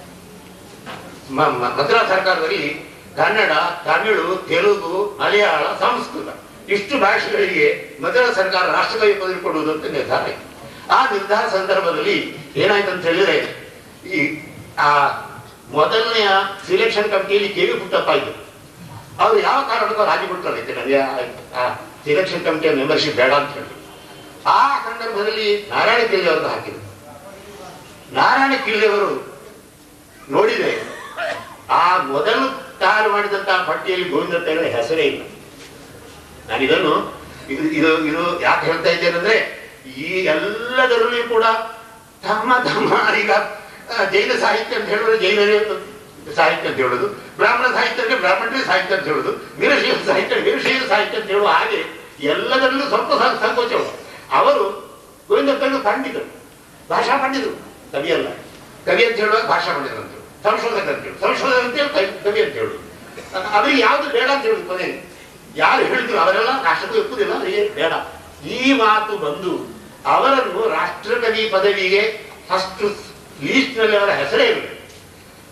[SPEAKER 1] ಮದ್ರಾಸ್ ಸರ್ಕಾರದಲ್ಲಿ ಕನ್ನಡ, ತಮಿಳು, ತೆಲುಗು, ಮಲಯಾಳ, ಸಂಸ್ಕೃತ ಇಷ್ಟು ಭಾಷೆಗಳಿಗೆ ಮದ್ರಾಸ್ ಸರ್ಕಾರ ರಾಷ್ಟ್ರಕವಿ ಪದವಿ ಕೊಡುವುದು ಅಂತ ನಿರ್ಧಾರ ಆಯಿತು. ಆ ನಿರ್ಧಾರ ಸಂದರ್ಭದಲ್ಲಿ ಏನಾಯ್ತು ಅಂತ ಹೇಳಿದ್ರೆ ಈ, ಆ ಮೊದಲನೆಯ ಸಿಲೆಕ್ಷನ್ ಕಮಿಟಿಯಲ್ಲಿ ಕೆ ವಿ ಪುಟ್ಟಪ್ಪ ಇದ್ರು. ಅವ್ರು ಯಾವ ಕಾರಣಕ್ಕೂ ರಾಜಿ ಬಿಡ್ತಾರೆ ನನಗೆ ಆ ಸಿಲೆಕ್ಷನ್ ಕಮಿಟಿಯ ಮೆಂಬರ್ಶಿಪ್ ಬೇಡ ಅಂತ ಹೇಳಿ. ಆ ಸಂದರ್ಭದಲ್ಲಿ ನಾರಾಯಣ ಕಿಳ್ಳಿ ಅವ್ರದ್ದು ಹಾಕಿದ್ರು. ನಾರಾಯಣ ಕಿಲ್ಲೆಯವರು ನೋಡಿದೆ ಆ ಮೊದಲು ತಯಾರು ಮಾಡಿದಂತಹ ಪಟ್ಟಿಯಲ್ಲಿ ಗೋವಿಂದ ತೆಗೆದ ಹೆಸರೇ ಇಲ್ಲ. ನಾನು ಇದನ್ನು, ಇದು ಇದು ಇದು ಯಾಕೆ ಹೇಳ್ತಾ ಇದ್ದೇನೆ ಅಂದ್ರೆ ಈ ಎಲ್ಲದರಲ್ಲಿ ಕೂಡ ತಮ್ಮ ತಮ್ಮ ಈಗ ಜೈನ ಸಾಹಿತ್ಯ ಅಂತ ಹೇಳಿದ್ರೆ ಜೈನರೇ ಸಾಹಿತ್ಯ ಅಂತ ಹೇಳುದು. ಬ್ರಾಹ್ಮಣ ಸಾಹಿತ್ಯಕ್ಕೆ ಬ್ರಾಹ್ಮಣರೇ ಸಾಹಿತ್ಯ ಅಂತ ಹೇಳುದು. ವೀರಶೈವ ಸಾಹಿತ್ಯ ವೀರಶೈವ ಸಾಹಿತ್ಯ ಅಂತ ಹೇಳುವ ಹಾಗೆ ಎಲ್ಲದರಲ್ಲೂ ಸ್ವಲ್ಪ ಸಂಕೋಚ ಅವರು ಗೋವಿಂದ ಪಂಡಿತರು. ಭಾಷಾ ಪಂಡಿತರು. ಕವಿ ಅಲ್ಲ. ಕವಿ ಅಂತ ಹೇಳುವಾಗ ಭಾಷಾ ಪಂಡಿತರು ಅಂತ ಸಂಶೋಧಕ ಅಂತ ಹೇಳಿ ಸಂಶೋಧಕ ಅಂತ ಹೇಳಿ ಕವಿ- ಅಂತ ಹೇಳುದು. ಅವರಿಗೆ ಯಾವುದು ಬೇಡ ಅಂತ ಹೇಳುದು ಕೊನೆಗೆ ಯಾರು ಹೇಳಿದ್ರು ಅವರೆಲ್ಲ ರಾಷ್ಟ್ರಕ್ಕೂ ಒಪ್ಪುದಿಲ್ಲ ಅವರಿಗೆ ಬೇಡ. ಈ ಮಾತು ಬಂದು ಅವರನ್ನು ರಾಷ್ಟ್ರಕವಿ ಪದವಿಗೆ ಫಸ್ಟ್ ಲೀಸ್ಟ್ನಲ್ಲಿ ಅವರ ಹೆಸರೇ ಇರಲಿಲ್ಲ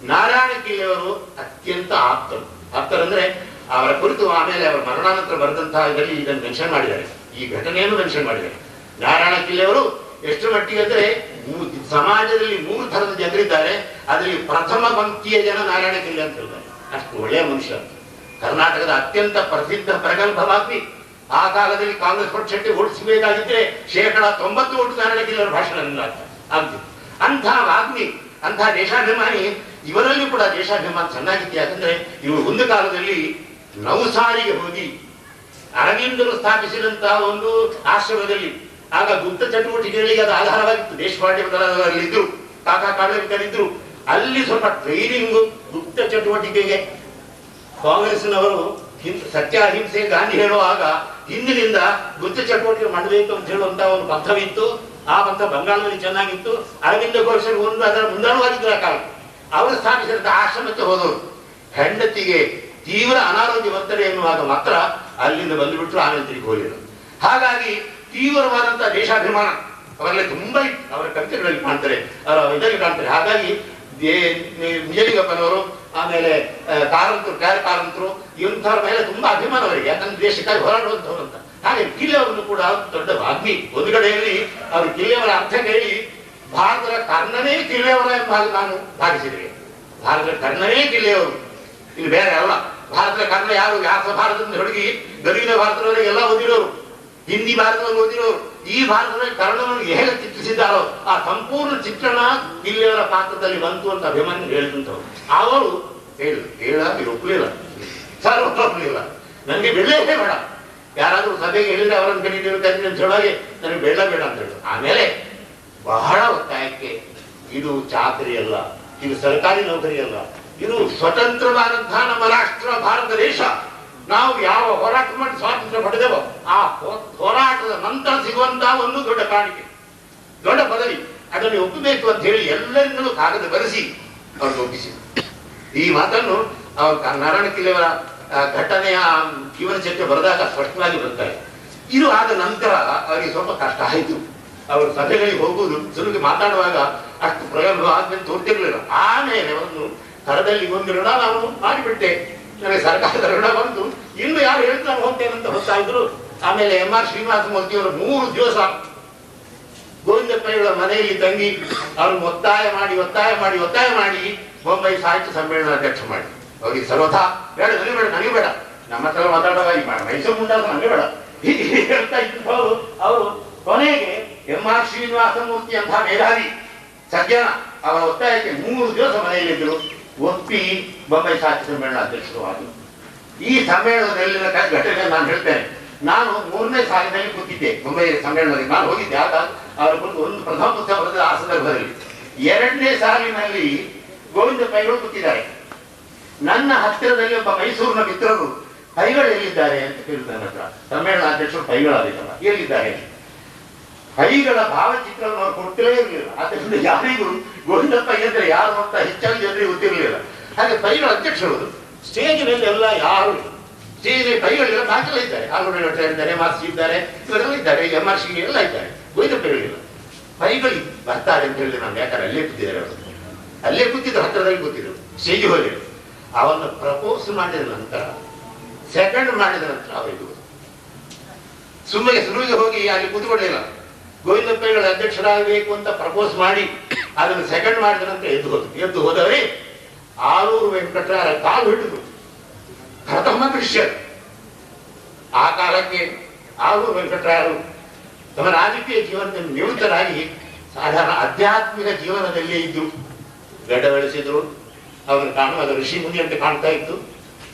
[SPEAKER 1] ನಾರಾಯಣ ಕಿಲ್ಲೆಯವರು ಅತ್ಯಂತ ಆಪ್ತರು. ಆಪ್ತರಂದ್ರೆ ಅವರ ಕುರಿತು ಆಮೇಲೆ ಅವರ ಮರಣಾನಂತರ ಬರೆದಂತಹ ಇದರಲ್ಲಿ ಇದನ್ನು ಮೆನ್ಷನ್ ಮಾಡಿದ್ದಾರೆ. ಈ ಘಟನೆಯನ್ನು ಮೆನ್ಷನ್ ಮಾಡಿದ್ದಾರೆ. ನಾರಾಯಣ ಕಿಲ್ಲೆಯವರು ಎಷ್ಟು ಮಟ್ಟಿಗೆ ಅಂದ್ರೆ ಸಮಾಜದಲ್ಲಿ ಮೂರು ಥರದ ಜನರಿದ್ದಾರೆ. ಅದರಲ್ಲಿ ಪ್ರಥಮ ಪಂಕ್ತಿಯ ಜನ ನಾರಾಯಣ ಕಿಲ್ಲೆ ಅಂತ ಹೇಳ್ತಾರೆ. ಅಷ್ಟು ಒಳ್ಳೆಯ ಮನುಷ್ಯ. ಕರ್ನಾಟಕದ ಅತ್ಯಂತ ಪ್ರಸಿದ್ಧ ಪ್ರಗಲ್ಭವಾಗಿ ಆ ಕಾಲದಲ್ಲಿ ಕಾಂಗ್ರೆಸ್ ಪಕ್ಷಕ್ಕೆ ಓಡಿಸಬೇಕಾಗಿದ್ರೆ ಶೇಕಡ ತೊಂಬತ್ತು ಓಟು ನಾರಾಯಣ ಕಿಲ್ಲೆಯವರ ಭಾಷಣ ಆಗ್ತಿತ್ತು. ಅಂತ ವಾಗ್ಮಿ ಅಂತಹ ದೇಶಾಭಿಮಾನಿ ಇವರಲ್ಲಿ ಕೂಡ ದೇಶಾಭಿಮಾನ ಚೆನ್ನಾಗಿತ್ತು. ಯಾಕಂದ್ರೆ ಇವರು ಒಂದು ಕಾಲದಲ್ಲಿ ನೌಸಾರಿಗೆ ಹೋಗಿ ಅರವಿಂದರು ಸ್ಥಾಪಿಸಿದಂತಹ ಒಂದು ಆಶ್ರಮದಲ್ಲಿ ಆಗ ಗುಪ್ತ ಚಟುವಟಿಕೆಗಳಿಗೆ ಅದು ಆಧಾರವಾಗಿತ್ತು. ದೇಶಪಾಂಡೆ ಮೊದಲಾದವರಲ್ಲಿ ಇದ್ರು, ಕಾಕಾ ಕಾಳವಿಕರಿದ್ರು ಅಲ್ಲಿ ಸ್ವಲ್ಪ ಟ್ರೈನಿಂಗ್ ಗುಪ್ತ ಚಟುವಟಿಕೆಗೆ ಕಾಂಗ್ರೆಸ್ನವರು ಸತ್ಯ ಅಹಿಂಸೆ ಗಾಂಧಿ ಹೇಳುವಾಗ ಹಿಂದಿನಿಂದ ಗುಪ್ತ ಚಟುವಟಿಕೆ ಮಾಡಬೇಕು ಅಂತ ಹೇಳುವಂತಹ ಒಂದು ಪಂಥವಿತ್ತು ಆ ಪಂಥ ಬಂಗಾಳದಲ್ಲಿ ಚೆನ್ನಾಗಿತ್ತು. ಅರವಿಂದ ಘೋಷರು ಒಂದು ಅದರ ಮುಂದಾಳುವಾಗಿದ್ರು ಆ ಕಾಲ ಅವರು ಸ್ಥಾಪಿಸಿದಂತಹ ಆಶ್ರಮಕ್ಕೆ ಹೋದವರು. ಹೆಂಡತಿಗೆ ತೀವ್ರ ಅನಾರೋಗ್ಯ ಒತ್ತಡ ಎನ್ನುವಾಗ ಮಾತ್ರ ಅಲ್ಲಿಂದ ಬಂದುಬಿಟ್ರು ಆಮೇಲೆ ತಿರುಗಿ ಹೋಗಿದ್ರು ಹಾಗಾಗಿ ತೀವ್ರವಾದಂತಹ ದೇಶಾಭಿಮಾನ ಅವರಲ್ಲಿ ತುಂಬಾ ಇತ್ತು. ಅವರ ಕವಿತೆಗಳಲ್ಲಿ ಕಾಣ್ತಾರೆ, ಅವರ ಇದರಲ್ಲಿ ಕಾಣ್ತಾರೆ. ಹಾಗಾಗಿ ನಿಜಲಿಂಗಪ್ಪನವರು, ಆಮೇಲೆ ಕಾರಂತರು ಕ್ಯಾರ ಕಾರಂತರು, ಇಂಥವ್ರ ಮೇಲೆ ತುಂಬಾ ಅಭಿಮಾನ ಅವರಿಗೆ. ಯಾಕಂದ್ರೆ ದೇಶಕ್ಕಾಗಿ ಹೋರಾಡುವಂಥವ್ರು ಅಂತ. ಹಾಗೆ ಕಿಲ್ಲೆಯವರನ್ನು ಕೂಡ ದೊಡ್ಡ ವಾಗ್ಮಿ. ಒಂದು ಕಡೆಯಲ್ಲಿ ಅವರು ಕಿಲ್ಲೆಯವರ ಅರ್ಥ ಕೇಳಿ ಭಾರತದ ಕರ್ಣನೇ ಕಿಲ್ಲೆಯವರ ಎಂಬ ನಾನು ಭಾವಿಸಿದೆ ಭಾರತದ ಕರ್ಣನೇ ಕಿಲ್ಲೆಯವರು. ಇಲ್ಲಿ ಬೇರೆ ಅಲ್ಲ. ಭಾರತದ ಕನ್ನಡ ಯಾರು? ವ್ಯಾಸ ಭಾರತದಿಂದ ಹುಡುಗಿ? ಗರೀನ ಎಲ್ಲ ಓದಿರೋರು. ಹಿಂದಿ ಭಾರತದಲ್ಲಿ ಓದಿರೋರು. ಈ ಭಾರತದಲ್ಲಿ ಕನ್ನಡವನ್ನು ಹೇಗೆ ಚಿತ್ರಿಸಿದ್ದಾರೋ, ಆ ಸಂಪೂರ್ಣ ಚಿತ್ರಣ ಇಲ್ಲಿಯವರ ಪಾತ್ರದಲ್ಲಿ ಬಂತು ಅಂತ ಅಭಿಮಾನಿ ಹೇಳಿದಂಥವ್ರು. ಅವರು ಹೇಳಿ ಹೇಳ ಇದು ಒಪ್ಪಲಿಲ್ಲ ಸರ್ ಒಪ್ಪಲಿಲ್ಲ ನನಗೆ ಬೆಳ್ಳೆ ಬೇಡ. ಯಾರಾದರೂ ಸಭೆಗೆ ಹೇಳಿದ್ರೆ ಅವರನ್ನು ಕರೀತೀವಿ ಕರೀತೀವಿ ಅಂತ ಹೇಳೋಗೆ ನನಗೆ ಬೆಳ್ಳ ಬೇಡ ಅಂತ ಹೇಳಿ ಆಮೇಲೆ ಬಹಳ ಒತ್ತಾಯಕ್ಕೆ ಇದು ಚಾಕರಿ ಅಲ್ಲ ಇದು ಸರ್ಕಾರಿ ನೌಕರಿ ಅಲ್ಲ ಇದು ಸ್ವತಂತ್ರವಾದಂತಹ ನಮ್ಮ ರಾಷ್ಟ್ರ, ಭಾರತ ದೇಶ. ನಾವು ಯಾವ ಹೋರಾಟ ಮಾಡಿ ಸ್ವಾತಂತ್ರ್ಯ ಪಡೆದೆವೋ, ಆ ಹೋರಾಟದ ನಂತರ ಸಿಗುವಂತಹ ಒಂದು ದೊಡ್ಡ ಕಾಣಿಕೆ. ದೊಡ್ಡ ಪದವಿ. ಅದನ್ನು ಒಪ್ಪಬೇಕು ಅಂತ ಹೇಳಿ ಎಲ್ಲರಿಂದಲೂ ಕಾಗದ ಬರೆಸಿ ಅವ್ರಿಗೆ ಒಪ್ಪಿಸಿ ಈ ಮಾತನ್ನು ಅವರು ನಾರಾಯಣ ಕಿಲೆಯವರ ಘಟನೆಯ ಜೀವನ ಚರಿತ್ರೆ ಬರೆದಾಗ ಸ್ಪಷ್ಟವಾಗಿ ಬರುತ್ತಾರೆ. ಇದು ಆದ ನಂತರ ಅವರಿಗೆ ಸ್ವಲ್ಪ ಕಷ್ಟ ಆಯಿತು. ಅವರು ಸಭೆಗಳಿಗೆ ಹೋಗುವುದು ಸುಲಭ ಮಾತಾಡುವಾಗ ಅಷ್ಟು ಪ್ರಯೋಗ ಆದ್ಮೇಲೆ ತೋರ್ತಿರ್ಲಿಲ್ಲ. ಆಮೇಲೆ ಒಂದು ಕರದಲ್ಲಿ ಒಂದು ಋಣ ನಾನು ಮಾಡಿಬಿಟ್ಟೆ. ನನಗೆ ಸರ್ಕಾರದ ಋಣ ಬಂತು. ಇನ್ನು ಯಾರು ಹೇಳ್ತಾ ನಾನು ಹೋಗ್ತೇನೆ ಅಂತ ಹೊತ್ತಾಯಿದ್ರು ಆಮೇಲೆ ಎಂ ಆರ್ ಶ್ರೀನಿವಾಸ ಮೂರ್ತಿ ಅವರು ಮೂರು ದಿವಸ ಗೋವಿಂದ ಪೈಗಳ ಮನೆಯಲ್ಲಿ ತಂಗಿ ಅವ್ರನ್ನ ಒತ್ತಾಯ ಮಾಡಿ ಒತ್ತಾಯ ಮಾಡಿ ಒತ್ತಾಯ ಮಾಡಿ ಬೊಂಬೈ ಸಾಹಿತ್ಯ ಸಮ್ಮೇಳನ ಅಧ್ಯಕ್ಷ ಮಾಡಿ ಅವ್ರಿಗೆ ಸರ್ವಥಾ, ಬೇಡ, ನನಗೆ ಬೇಡ ನನಗೆ ಬೇಡ. ನಮ್ಮ ಹತ್ರ ಮಾತಾಡುವಾಗ ಮೈಸೂರು ಮುಂದಾದ್ರೂ ನನಗೆ ಬೇಡ. ಹೇಳ್ತಾ ಇದ್ದವರು ಅವರು ಕೊನೆಗೆ ಎಂ ಆರ್ ಶ್ರೀನಿವಾಸ ಮೂರ್ತಿ ಅಂತ ಮೇಧಾವಿ ಸಜ್ಜನ ಅವರ ಒತ್ತಾಯಕ್ಕೆ ಮೂರು ದಿವಸ ಮನೆಯಲ್ಲಿದ್ದರು ಒಪ್ಪಿ ಬೊಂಬೈ ಸಾಹಿತ್ಯ ಸಮ್ಮೇಳನ ಅಧ್ಯಕ್ಷರು ಆದರು ಈ ಸಮ್ಮೇಳನದಲ್ಲಿನ ಘಟನೆ ನಾನು ಹೇಳ್ತೇನೆ. ನಾನು ಮೂರನೇ ಸಾಲಿನಲ್ಲಿ ಕೂತಿದ್ದೆ. ಮುಂಬೈ ಸಮ್ಮೇಳನದಲ್ಲಿ ನಾನು ಹೋಗಿದ್ದೆ. ಆಗ ಅವರ ಒಂದು ಪ್ರಥಮ ಪುಸ್ತಕ ಬರೆದ ಆ ಸಂದರ್ಭದಲ್ಲಿ. ಎರಡನೇ ಸಾಲಿನಲ್ಲಿ ಗೋವಿಂದ ಪೈಗಳು ಕೂತಿದ್ದಾರೆ. ನನ್ನ ಹತ್ತಿರದಲ್ಲಿ ಒಬ್ಬ ಮೈಸೂರಿನ ಮಿತ್ರರು ಪೈಗಳು ಎಲ್ಲಿದ್ದಾರೆ ಅಂತ ಕೇಳಿದ ನನ್ನ ಹತ್ರ. ಸಮ್ಮೇಳನ ಅಧ್ಯಕ್ಷರು ಪೈಗಳಾಗಿದ್ದಲ್ಲ ಎಲ್ಲಿದ್ದಾರೆ ಕೈಗಳ ಭಾವಚಿತ್ರವನ್ನು ಅವ್ರು ಕೊಟ್ಟೇ ಇರಲಿಲ್ಲ. ಆದ್ದರಿಂದ ಯಾರಿಗೂ ಗೋವಿಂದಪ್ಪ ಎಂದ್ರೆ ಯಾರು ಅಂತ ಹೆಚ್ಚಾಗಿ ಜನರಿಗೆ ಗೊತ್ತಿರಲಿಲ್ಲ ಹಾಗೆ ಕೈಗಳ ಅಧ್ಯಕ್ಷರು ಸ್ಟೇಜಿನಲ್ಲಿ ಎಲ್ಲ ಯಾರು ಸ್ಟೇಜ್ ಕೈಗಳೆಲ್ಲ ದಾಖಲೆ ಇದ್ದಾರೆ. ಆಲೂರು ಭಟ್ಟ ಇದ್ದಾರೆ ಮಾಸ್ಟರ್ ಇದ್ದಾರೆ ಇವರೆಲ್ಲ ಇದ್ದಾರೆ, ಎಂ ಆರ್ ಸಿ ಎಲ್ಲ ಇದ್ದಾರೆ. ಗೋವಿಂದಪ್ಪ ಹೇಳಿಲ್ಲ. ಕೈಗಳು ಬರ್ತಾರೆ ಅಂತ ಹೇಳಿ ನಾನು ಯಾಕಂದ್ರೆ ಅಲ್ಲೇ ಕೂತಿದ್ದಾರೆ ಅವರು. ಅಲ್ಲೇ ಕೂತಿದ್ರು ಹತ್ತಿರದಲ್ಲಿ ಕೂತಿದ್ರು. ಸ್ಟೇಜ್ ಹೋಗಿ ಅವನ್ನ ಪ್ರಪೋಸ್ ಮಾಡಿದ ನಂತರ, ಸೆಕೆಂಡ್ ಮಾಡಿದ ನಂತರ ಅವರಿಗೆ ಸುಮ್ಮನೆ ಸುರುವಿಗೆ ಹೋಗಿ ಅಲ್ಲಿ ಕೂತ್ಕೊಳ್ಳಿಲ್ಲ ಗೋವಿಂದಪ್ಪಗಳ ಅಧ್ಯಕ್ಷರಾಗಬೇಕು ಅಂತ ಪ್ರಪೋಸ್ ಮಾಡಿ, ಅದನ್ನು ಸೆಕೆಂಡ್ ಮಾಡಿದ ನಂತರ ಎದ್ದು ಹೋದ್ರು ಎದ್ದು ಹೋದವರೇ ಆಲೂರು ವೆಂಕಟರಾಯ ಕಾಲು ಹಿಡಿದು, ಪ್ರಥಮ ದೃಶ್ಯ ಆ ಕಾಲಕ್ಕೆ ಆಲೂರು ವೆಂಕಟರಾಯರು ತಮ್ಮ ರಾಜಕೀಯ ಜೀವನದಲ್ಲಿ ನಿವೃತ್ತರಾಗಿ ಸಾಧಾರಣ ಆಧ್ಯಾತ್ಮಿಕ ಜೀವನದಲ್ಲೇ ಇದ್ರು ಗಡ್ಡ ಬೆಳೆಸಿದ್ರು ಅವನು ಕಾಣುವಾಗ ಋಷಿ ಮುನಿ ಅಂತ ಕಾಣ್ತಾ ಇತ್ತು.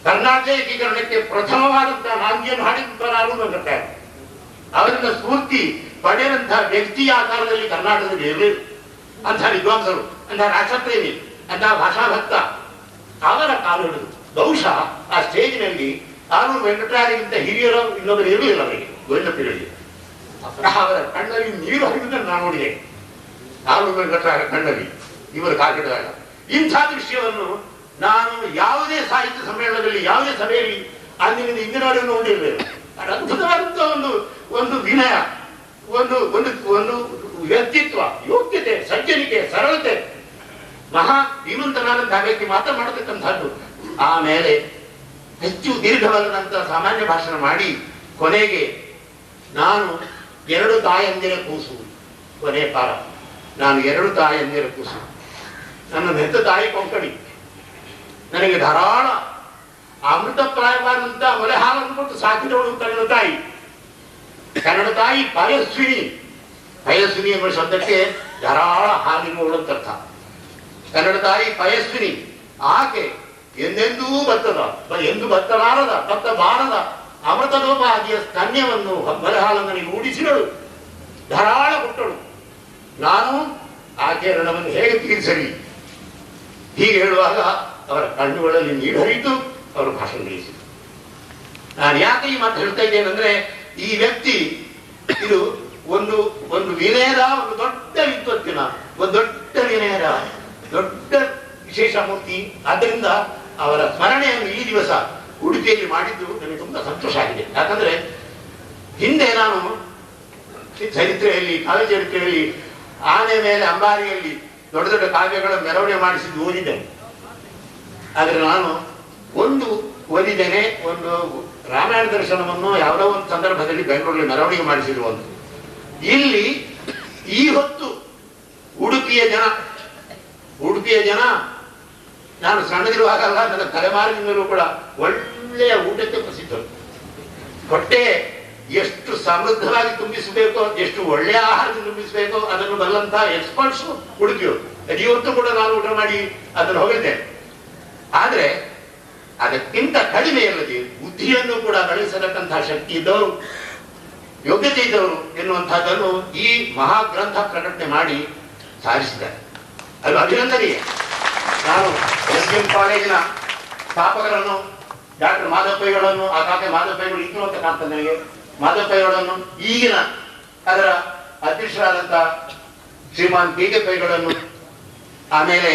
[SPEAKER 1] ಕರ್ನಾಟಕ ಏಕೀಕರಣಕ್ಕೆ ಪ್ರಥಮವಾದಂತಹ ನಾಂದಿಯನ್ನು ಹಾಡಿದ್ದಾರು ವೆಂಕಟರಾಯ ಅವರಿಂದ ಸ್ಫೂರ್ತಿ ಪಡೆದಂತಹ ವ್ಯಕ್ತಿಯ ಆಕಾರದಲ್ಲಿ ಕರ್ನಾಟಕದಲ್ಲಿ ಇರಲಿಲ್ಲ ಅಂಥ ವಿದ್ವಾಂಸರು ಅಂಥ ರಾಷ್ಟ್ರಪ್ರೇಮಿ ಅಂಥ ಭಾಷಾಭಕ್ತ, ಅವರ ಕಾಲು ಹಿಡಿದು ಬಹುಶಃ ಆ ಸ್ಟೇಜ್ನಲ್ಲಿ ಆರೂರು ವೆಂಕಟರಾಯರಿಗಿಂತ ಹಿರಿಯರು ಇನ್ನೊಬ್ಬರು ಇರಲಿಲ್ಲ ಅವರಿಗೆ ಗೋವಿಂದಪ್ಪಗಳಿಗೆ ಅವರ ಕಣ್ಣಲ್ಲಿ ನೀರು ಹರಿಯುವುದನ್ನು ನಾನು ನೋಡಿದೆ. ಆರೂರು ವೆಂಕಟರಾಯ ಕಣ್ಣಲ್ಲಿ ಇವರು ಕಾಲು ಹಿಡಿದಾಗ ಇಂಥ ದೃಶ್ಯವನ್ನು ನಾನು ಯಾವುದೇ ಸಾಹಿತ್ಯ ಸಮ್ಮೇಳನದಲ್ಲಿ, ಯಾವುದೇ ಸಭೆಯಲ್ಲಿ ಇಂದಿನವರೆಗೂ ನೋಡಿರಲಿಲ್ಲ. ಅದು ಅದ್ಭುತವಾದಂಥ ಒಂದು ಒಂದು ವಿನಯ. ಒಂದು ಒಂದು ಒಂದು ವ್ಯಕ್ತಿತ್ವ, ಯೋಗ್ಯತೆ, ಸಜ್ಜನಿಕೆ, ಸರಳತೆ. ಮಹಾ ಶ್ರೀಮಂತನಾದಂತಹ ವ್ಯಕ್ತಿ ಮಾತ್ರ ಮಾಡತಕ್ಕಂಥದ್ದು ಆಮೇಲೆ ಹೆಚ್ಚು ದೀರ್ಘವಲ್ಲದಂತಹ ಸಾಮಾನ್ಯ ಭಾಷಣ ಮಾಡಿ ಕೊನೆಗೆ ನಾನು ಎರಡು ತಾಯಂದಿರ ಕೂಸು. ಕೊನೆ ಪಾರ. ನಾನು ಎರಡು ತಾಯಂದಿರ ಕೂಸು. ನನ್ನ ಹೆತ್ತ ತಾಯಿ ಕೊಂಕಣಿ. ನನಗೆ ಧಾರಾಳ ಅಮೃತಪ್ರಾಯವಾದಂತಹ ಒಲೆ ಹಾಲನ್ನು ಕೊಟ್ಟು ಸಾಕಿದವಳು ತನ್ನ ತಾಯಿ. ಕನ್ನಡ ತಾಯಿ ಪಯಸ್ವಿನಿ. ಪಯಸ್ವಿನಿ ಎಂಬ ಶಬ್ದಕ್ಕೆ ಧಾರಾಳ ಹಾಲಿನವಳು ಅಂತ ಅರ್ಥ ಕನ್ನಡ ತಾಯಿ ಪಯಸ್ವಿನಿ. ಆಕೆ ಎಂದೆಂದೂ ಬತ್ತದ ಎಂದು ಬತ್ತಲಾರದ ಬತ್ತ ಬಾರದ ಅಮೃತದೋಪಾದಿಯ ಸ್ತನ್ಯವನ್ನು ಬರಹಾಲನ್ನು ನನಗೆ ಉಡಿಸಿದಳು ಧಾರಾಳ ಕೊಟ್ಟಳು. ನಾನು ಆಕೆ ಋಣವನ್ನು ಹೇಗೆ ತೀರಿಸಲಿ? ಹೀಗೆ ಹೇಳುವಾಗ ಅವರ ಕಣ್ಣುಗಳಲ್ಲಿ ನೀರು ಹರಿಯಿತು, ಅವರು ಭಾಷಣ ನಿಲ್ಲಿಸಿದರು ನಾನು ಯಾಕೆ ಈ ಮಾತು ಹೇಳ್ತಾ ಇದ್ದೇನೆ ಅಂದ್ರೆ ಈ ವ್ಯಕ್ತಿ, ಇದು ಒಂದು ಒಂದು ವಿನಯದ ಒಂದು ದೊಡ್ಡ ವಿದ್ವತ್ತಿನ, ಒಂದು ದೊಡ್ಡ ವಿನಯದ, ದೊಡ್ಡ ವಿಶೇಷ ಮೂರ್ತಿ. ಆದ್ದರಿಂದ ಅವರ ಸ್ಮರಣೆಯನ್ನು ಈ ದಿವಸ ಉಡುಪಿಯಲ್ಲಿ ಮಾಡಿದ್ದು ನನಗೆ ತುಂಬಾ ಸಂತೋಷ ಆಗಿದೆ. ಯಾಕಂದ್ರೆ ಹಿಂದೆ ನಾನು ಚರಿತ್ರೆಯಲ್ಲಿ, ಕಾವ್ಯ ಚರಿತ್ರೆಯಲ್ಲಿ ಆನೆ ಮೇಲೆ ಅಂಬಾರಿಯಲ್ಲಿ ದೊಡ್ಡ ದೊಡ್ಡ ಕಾವ್ಯಗಳ ಮೆರವಣಿಗೆ ಮಾಡಿಸಿದ್ದು ಓದಿದ್ದೇನೆ. ಆದರೆ ನಾನು ಒಂದು ಓದಿದ್ದೇನೆ, ಒಂದು ರಾಮಾಯಣ ದರ್ಶನವನ್ನು ಯಾವುದೋ ಒಂದು ಸಂದರ್ಭದಲ್ಲಿ ಬೆಂಗಳೂರಲ್ಲಿ ಮೆರವಣಿಗೆ ಮಾಡಿಸಿರುವಂತ ಇಲ್ಲಿ ಈ ಹೊತ್ತು ಉಡುಪಿಯ ಜನ ಉಡುಪಿಯ ಜನ, ನಾನು ಸಣ್ಣದಿರುವಾಗಲ್ಲ, ನನ್ನ ತಲೆಮಾರಿನಿಂದಲೂ ಕೂಡ ಒಳ್ಳೆಯ ಊಟಕ್ಕೆ ಪ್ರಸಿದ್ಧರು. ಹೊಟ್ಟೆ ಎಷ್ಟು ಸಮೃದ್ಧವಾಗಿ ತುಂಬಿಸಬೇಕೋ, ಎಷ್ಟು ಒಳ್ಳೆಯ ಆಹಾರದಿಂದ ತುಂಬಿಸಬೇಕೋ, ಅದನ್ನು ಬಲ್ಲಂತಹ ಎಕ್ಸ್ಪರ್ಟ್ಸ್ ಉಡುಪಿಯವರು. ಇವತ್ತು ಕೂಡ ನಾನು ಊಟ ಮಾಡಿ ಅದನ್ನು ಹೋಗಿದ್ದೇನೆ. ಆದ್ರೆ ಅದಕ್ಕಿಂತ ಕಡಿಮೆ ಇಲ್ಲದೆ ಬುದ್ಧಿಯನ್ನು ಕೂಡ ಬೆಳೆಸತಕ್ಕಂತಹ ಶಕ್ತಿ ಇದ್ದವರು ಯೋಗ್ಯತೆ ಇದ್ದವರು ಎನ್ನುವಂತಹದ್ದನ್ನು ಈ ಮಹಾಗ್ರಂಥ ಪ್ರಕಟಣೆ ಮಾಡಿ ಸಾರಿಸಿದ್ದಾರೆ. ಅದು ಅಭಿನಂದನೀಯ. ನಾನು ಎಸ್ ಎಂ ಕಾಲೇಜಿನ ಸ್ಥಾಪಕರನ್ನು, ಡಾಕ್ಟರ್ ಮಾಧವಪ್ಪಯ್ಯಗಳನ್ನು, ಆ ಕಾಕೆ ಮಾಧವಪ್ಪಯ್ಯಗಳು ಇತ್ತು ಅಂತ ಕಾಣ್ತದೆ ನನಗೆ. ಮಾಧವಪ್ಪಯ್ಯಗಳನ್ನು, ಈಗಿನ ಅದರ ಅಧ್ಯಕ್ಷರಾದಂತಹ ಶ್ರೀಮಾನ್ ಕೆ ಪೈಗಳನ್ನು, ಆಮೇಲೆ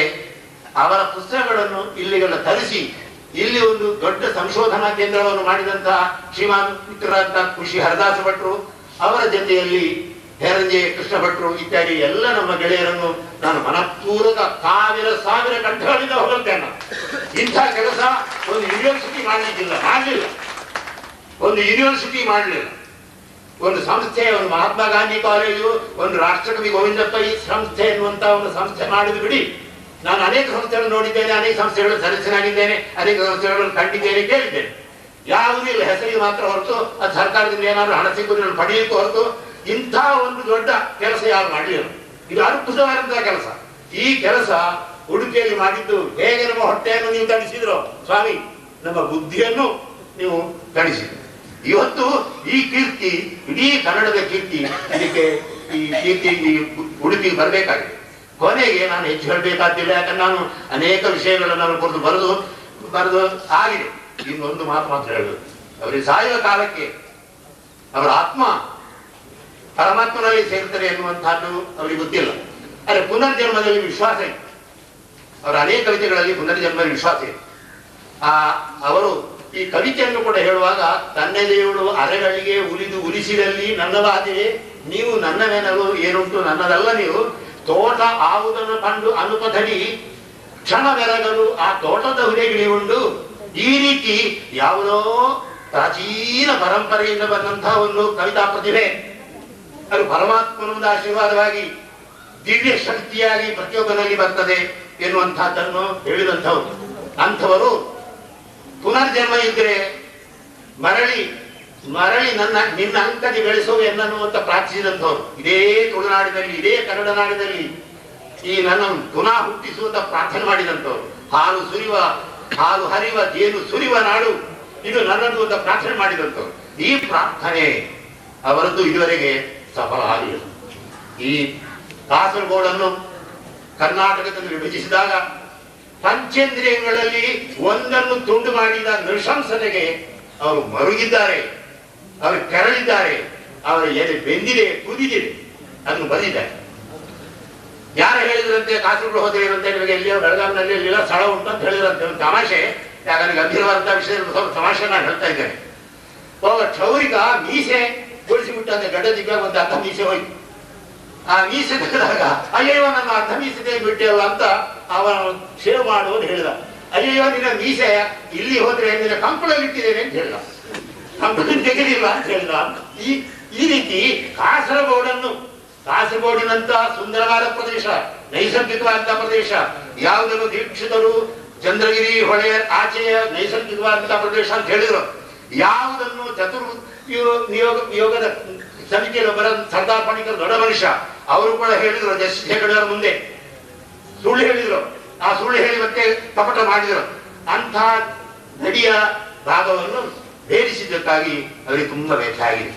[SPEAKER 1] ಅವರ ಪುಸ್ತಕಗಳನ್ನು ಇಲ್ಲಿಗೆಲ್ಲ ತರಿಸಿ ಇಲ್ಲಿ ಒಂದು ದೊಡ್ಡ ಸಂಶೋಧನಾ ಕೇಂದ್ರವನ್ನು ಮಾಡಿದಂತಹ ಶ್ರೀಮಾನ್ ಮಿತ್ರರಾದ ಕೃಷಿ ಹರದಾಸ ಭಟ್ರು, ಅವರ ಜೊತೆಯಲ್ಲಿ ಹೇರಂಜೆ ಕೃಷ್ಣ ಭಟ್ರು ಇತ್ಯಾದಿ ಎಲ್ಲ ನಮ್ಮ ಗೆಳೆಯರನ್ನು ನಾನು ಮನಪೂರ್ವಕ ಸಾವಿರ ಸಾವಿರ ಕಂಠಗಳಿಂದ ಹೋಗುತ್ತೇನೆ. ಇಂಥ ಕೆಲಸ ಒಂದು ಯೂನಿವರ್ಸಿಟಿ ಮಾಡಲಿಕ್ಕಿಲ್ಲ, ಮಾಡಲಿಲ್ಲ. ಒಂದು ಯೂನಿವರ್ಸಿಟಿ ಮಾಡಲಿಲ್ಲ. ಒಂದು ಸಂಸ್ಥೆ, ಒಂದು ಮಹಾತ್ಮ ಗಾಂಧಿ ಕಾಲೇಜು, ಒಂದು ರಾಷ್ಟ್ರಕವಿ ಗೋವಿಂದಪ್ಪ ಈ ಸಂಸ್ಥೆ ಎನ್ನುವಂತ ಒಂದು ಸಂಸ್ಥೆ ಮಾಡಿದ್ದು ಬಿಡಿ. ನಾನು ಅನೇಕ ಸಂಸ್ಥೆಗಳನ್ನು ನೋಡಿದ್ದೇನೆ, ಅನೇಕ ಸಂಸ್ಥೆಗಳ ಸದಸ್ಯನಾಗಿದ್ದೇನೆ, ಅನೇಕ ಸಂಸ್ಥೆಗಳನ್ನು ಕಂಡಿದ್ದೇನೆ ಕೇಳಿದ್ದೇನೆ. ಯಾವುದೂ ಇಲ್ಲ, ಹೆಸರಿಗೆ ಮಾತ್ರ ಹೊರತು ಅದು ಸರ್ಕಾರದಿಂದ ಏನಾದರೂ ಹಣ ಸಿಕ್ಕುವುದನ್ನು ಪಡೆಯಲಿಕ್ಕೆ ಹೊರತು ಇಂಥ ಒಂದು ದೊಡ್ಡ ಕೆಲಸ ಯಾರು ಮಾಡಲಿಲ್ಲ. ಇದು ಅದ್ಭುತವಾದಂತಹ ಕೆಲಸ. ಈ ಕೆಲಸ ಉಡುಪಿಯಲ್ಲಿ ಮಾಡಿದ್ದು ಹೇಗೆ ನಮ್ಮ ಹೊಟ್ಟೆಯನ್ನು ನೀವು ತಣಿಸಿದ್ರು, ಸ್ವಾಮಿ, ನಮ್ಮ ಬುದ್ಧಿಯನ್ನು ನೀವು ತಣಿಸಿದ್ರು. ಇವತ್ತು ಈ ಕೀರ್ತಿ, ಇಡೀ ಕನ್ನಡದ ಕೀರ್ತಿ, ಇದಕ್ಕೆ ಈ ಕೀರ್ತಿ ಈ ಉಡುಪಿ ಬರಬೇಕಾಗಿದೆ. ಕೊನೆಗೆ ನಾನು ಹೆಚ್ಚು ಹೇಳಬೇಕಾದಿಲ್ಲ ಯಾಕಂದ್ರೆ ನಾನು ಅನೇಕ ವಿಷಯಗಳನ್ನು ನಾನು ಕುರಿತು ಬರೆದು ಬರೆದು ಆಗಿದೆ. ಇನ್ನೊಂದು ಮಾತು ಮಾತ್ರ ಹೇಳುದು. ಅವರಿಗೆ ಸಾಯುವ ಕಾಲಕ್ಕೆ ಅವರ ಆತ್ಮ ಪರಮಾತ್ಮನಲ್ಲಿ ಸೇರ್ತಾರೆ ಎನ್ನುವಂತಹದ್ದು ಅವರಿಗೆ ಗೊತ್ತಿಲ್ಲ. ಆದರೆ ಪುನರ್ಜನ್ಮದಲ್ಲಿ ವಿಶ್ವಾಸ ಇದೆ. ಅವರ ಅನೇಕ ಕವಿತೆಗಳಲ್ಲಿ ಪುನರ್ಜನ್ಮದ ವಿಶ್ವಾಸ ಇದೆ. ಆ, ಅವರು ಈ ಕವಿತೆಯನ್ನು ಕೂಡ ಹೇಳುವಾಗ ತನ್ನೆದೆಯುಳು ಅರೆಗಳಿಗೆ ಉಲಿದು ಉಲಿಸಿದಲ್ಲಿ ನನ್ನದಾದಿವೆ ನೀವು ನನ್ನವೇನಲು ಏನುಂಟು ನನ್ನದಲ್ಲ ನೀವು ತೋಟ ಆವುದನ್ನು ಕಂಡು ಅನುಪಧಡಿ ಕ್ಷಣ ಬೆರಗಲು ಆ ತೋಟದ ಹುರೆಗಿಳಿಯುಂಡು ಈ ರೀತಿ ಯಾವುದೋ ಪ್ರಾಚೀನ ಪರಂಪರೆಯಿಂದ ಬಂದಂತಹ ಒಂದು ಕವಿತಾ ಪ್ರತಿಭೆ. ಅದು ಪರಮಾತ್ಮನ ಒಂದು ಆಶೀರ್ವಾದವಾಗಿ ದಿವ್ಯ ಶಕ್ತಿಯಾಗಿ ಪ್ರತಿಯೊಬ್ಬನಲ್ಲಿ ಬರ್ತದೆ ಎನ್ನುವಂತಹದ್ದನ್ನು ಹೇಳಿದಂಥವ್ರು. ಅಂಥವರು ಪುನರ್ಜನ್ಮ ಇದ್ರೆ ಮರಳಿ ಮರಳಿ ನನ್ನ, ನಿನ್ನ ಅಂಕದಿ ಬೆಳೆಸೋ ಎನ್ನನ್ನುವಂತ ಪ್ರಾರ್ಥಿಸಿದಂಥವ್ರು. ಇದೇ ತುಳುನಾಡಿನಲ್ಲಿ ಇದೇ ಕನ್ನಡ ನಾಡಿನಲ್ಲಿ ಈ ನನ್ನ ಪುನಃ ಹುಟ್ಟಿಸುವಂತ ಪ್ರಾರ್ಥನೆ ಮಾಡಿದಂಥವ್ರು. ಹಾಲು ಸುರಿವ, ಹಾಲು ಹರಿವ, ಜೇನು ಸುರಿವ ನಾಡು ಇದು ನನ್ನದು ಅಂತ ಪ್ರಾರ್ಥನೆ ಮಾಡಿದಂಥವ್ರು. ಈ ಪ್ರಾರ್ಥನೆ ಅವರದ್ದು ಇದುವರೆಗೆ ಸಫಲ ಆಗಿದೆ ಈ ಕಾಸರಗೋಡನ್ನು ಕರ್ನಾಟಕದಲ್ಲಿ ವಿಭಜಿಸಿದಾಗ ಪಂಚೇಂದ್ರಿಯಗಳಲ್ಲಿ ಒಂದನ್ನು ತುಂಡು ಮಾಡಿದ ನೃಶಂಸತೆಗೆ ಅವರು ಮರುಗಿದ್ದಾರೆ. ಅವರು ಕೆರಳಿದ್ದಾರೆ ಅವರ ಎಲೆ ಬೆಂದಿದೆ, ಕುದಿದಿದೆ. ಅದನ್ನು ಬಂದಿದ್ದಾರೆ. ಯಾರು ಹೇಳಿದ್ರಂತೆ ಕಾಸರಗೋಡು ಹೋದ್ರೆ ಅಂತ ನಿಮಗೆ ಎಲ್ಲಿಯೋ ಬೆಳಗಾವಿನಲ್ಲಿ ಎಲ್ಲಿಲ್ಲ ಸ್ಥಳ ಉಂಟು ಅಂತ ಹೇಳಿದ್ರಂತೆ. ಒಂದು ತಮಾಷೆ. ಯಾಕಂದ್ರೆ ಗಂಭೀರವಾದಂತಹ ವಿಷಯ ಸ್ವಲ್ಪ ತಮಾಷೆ ನಾನು ಹೇಳ್ತಾ ಇದ್ದೇನೆ. ಒಬ್ಬ ಕ್ಷೌರಿಗ ಮೀಸೆ ಗೊಳಿಸಿಬಿಟ್ಟಂತೆ ಗಡ್ಡ ದಿಗ್ಗ ಒಂದು ಅರ್ಧ ಮೀಸೆ ಹೋಯ್ತು. ಆ ಮೀಸೆ ತೆಗೆದಾಗ ಅಯ್ಯಯ್ಯೋ, ನನ್ನ ಅರ್ಧ ಮೀಸೆ ತೆಗೆದ್ಬಿಟ್ಟೆಲ್ಲ ಅಂತ ಅವನು ಸೇವ್ ಮಾಡು ಅಂತ ಹೇಳಿದ. ಅಯ್ಯಯ್ಯೋ, ನಿನ್ನ ಮೀಸೆ ಇಲ್ಲಿ ಹೋದ್ರೆ ನಿನ್ನ ಕಂಕಳಲ್ಲಿ ಇಟ್ಟಿದ್ದೇನೆ ಅಂತ ಹೇಳಿದ. ಕಂಕಳ ತೆಗೆದಿಲ್ಲ ಅಂತ ಈ ಈ ರೀತಿ ಕಾಸರಗೋಡನ್ನು, ಕಾಸರಗೋಡಿನಂತಹ ಸುಂದರವಾದ ಪ್ರದೇಶ ನೈಸರ್ಗಿಕವಾದ ಪ್ರದೇಶ, ಯಾವುದನ್ನು ದೀಕ್ಷಿತರು ಚಂದ್ರಗಿರಿ ಹೊಳೆಯ ಆಚೆಯ ನೈಸರ್ಗಿಕವಾದಂತಹ ಪ್ರದೇಶ ಅಂತ ಹೇಳಿದ್ರು. ಯಾವುದನ್ನು ಚತುರ್ ನಿಯೋಗ, ನಿಯೋಗದ ಸಮಿತಿಯಲ್ಲಿ ಬರ ಸರ್ದಾರ್ ಪಣಿಕರ್ ದೊಡ್ಡ ಮನುಷ್ಯ, ಅವರು ಕೂಡ ಹೇಳಿದ್ರು ಹೆಗಡೆಯವರ ಮುಂದೆ. ಸುಳ್ಳು ಹೇಳಿದ್ರು. ಆ ಸುಳ್ಳು ಹೇಳಿ ಮತ್ತೆ ಕಪಟ ಮಾಡಿದ್ರು. ಅಂಥ ನಡಿಯ ಭಾಗವನ್ನು ಭೇದಿಸಿದ್ದಕ್ಕಾಗಿ ಅವರಿಗೆ ತುಂಬಾ ವ್ಯಥೆ ಆಗಿದೆ.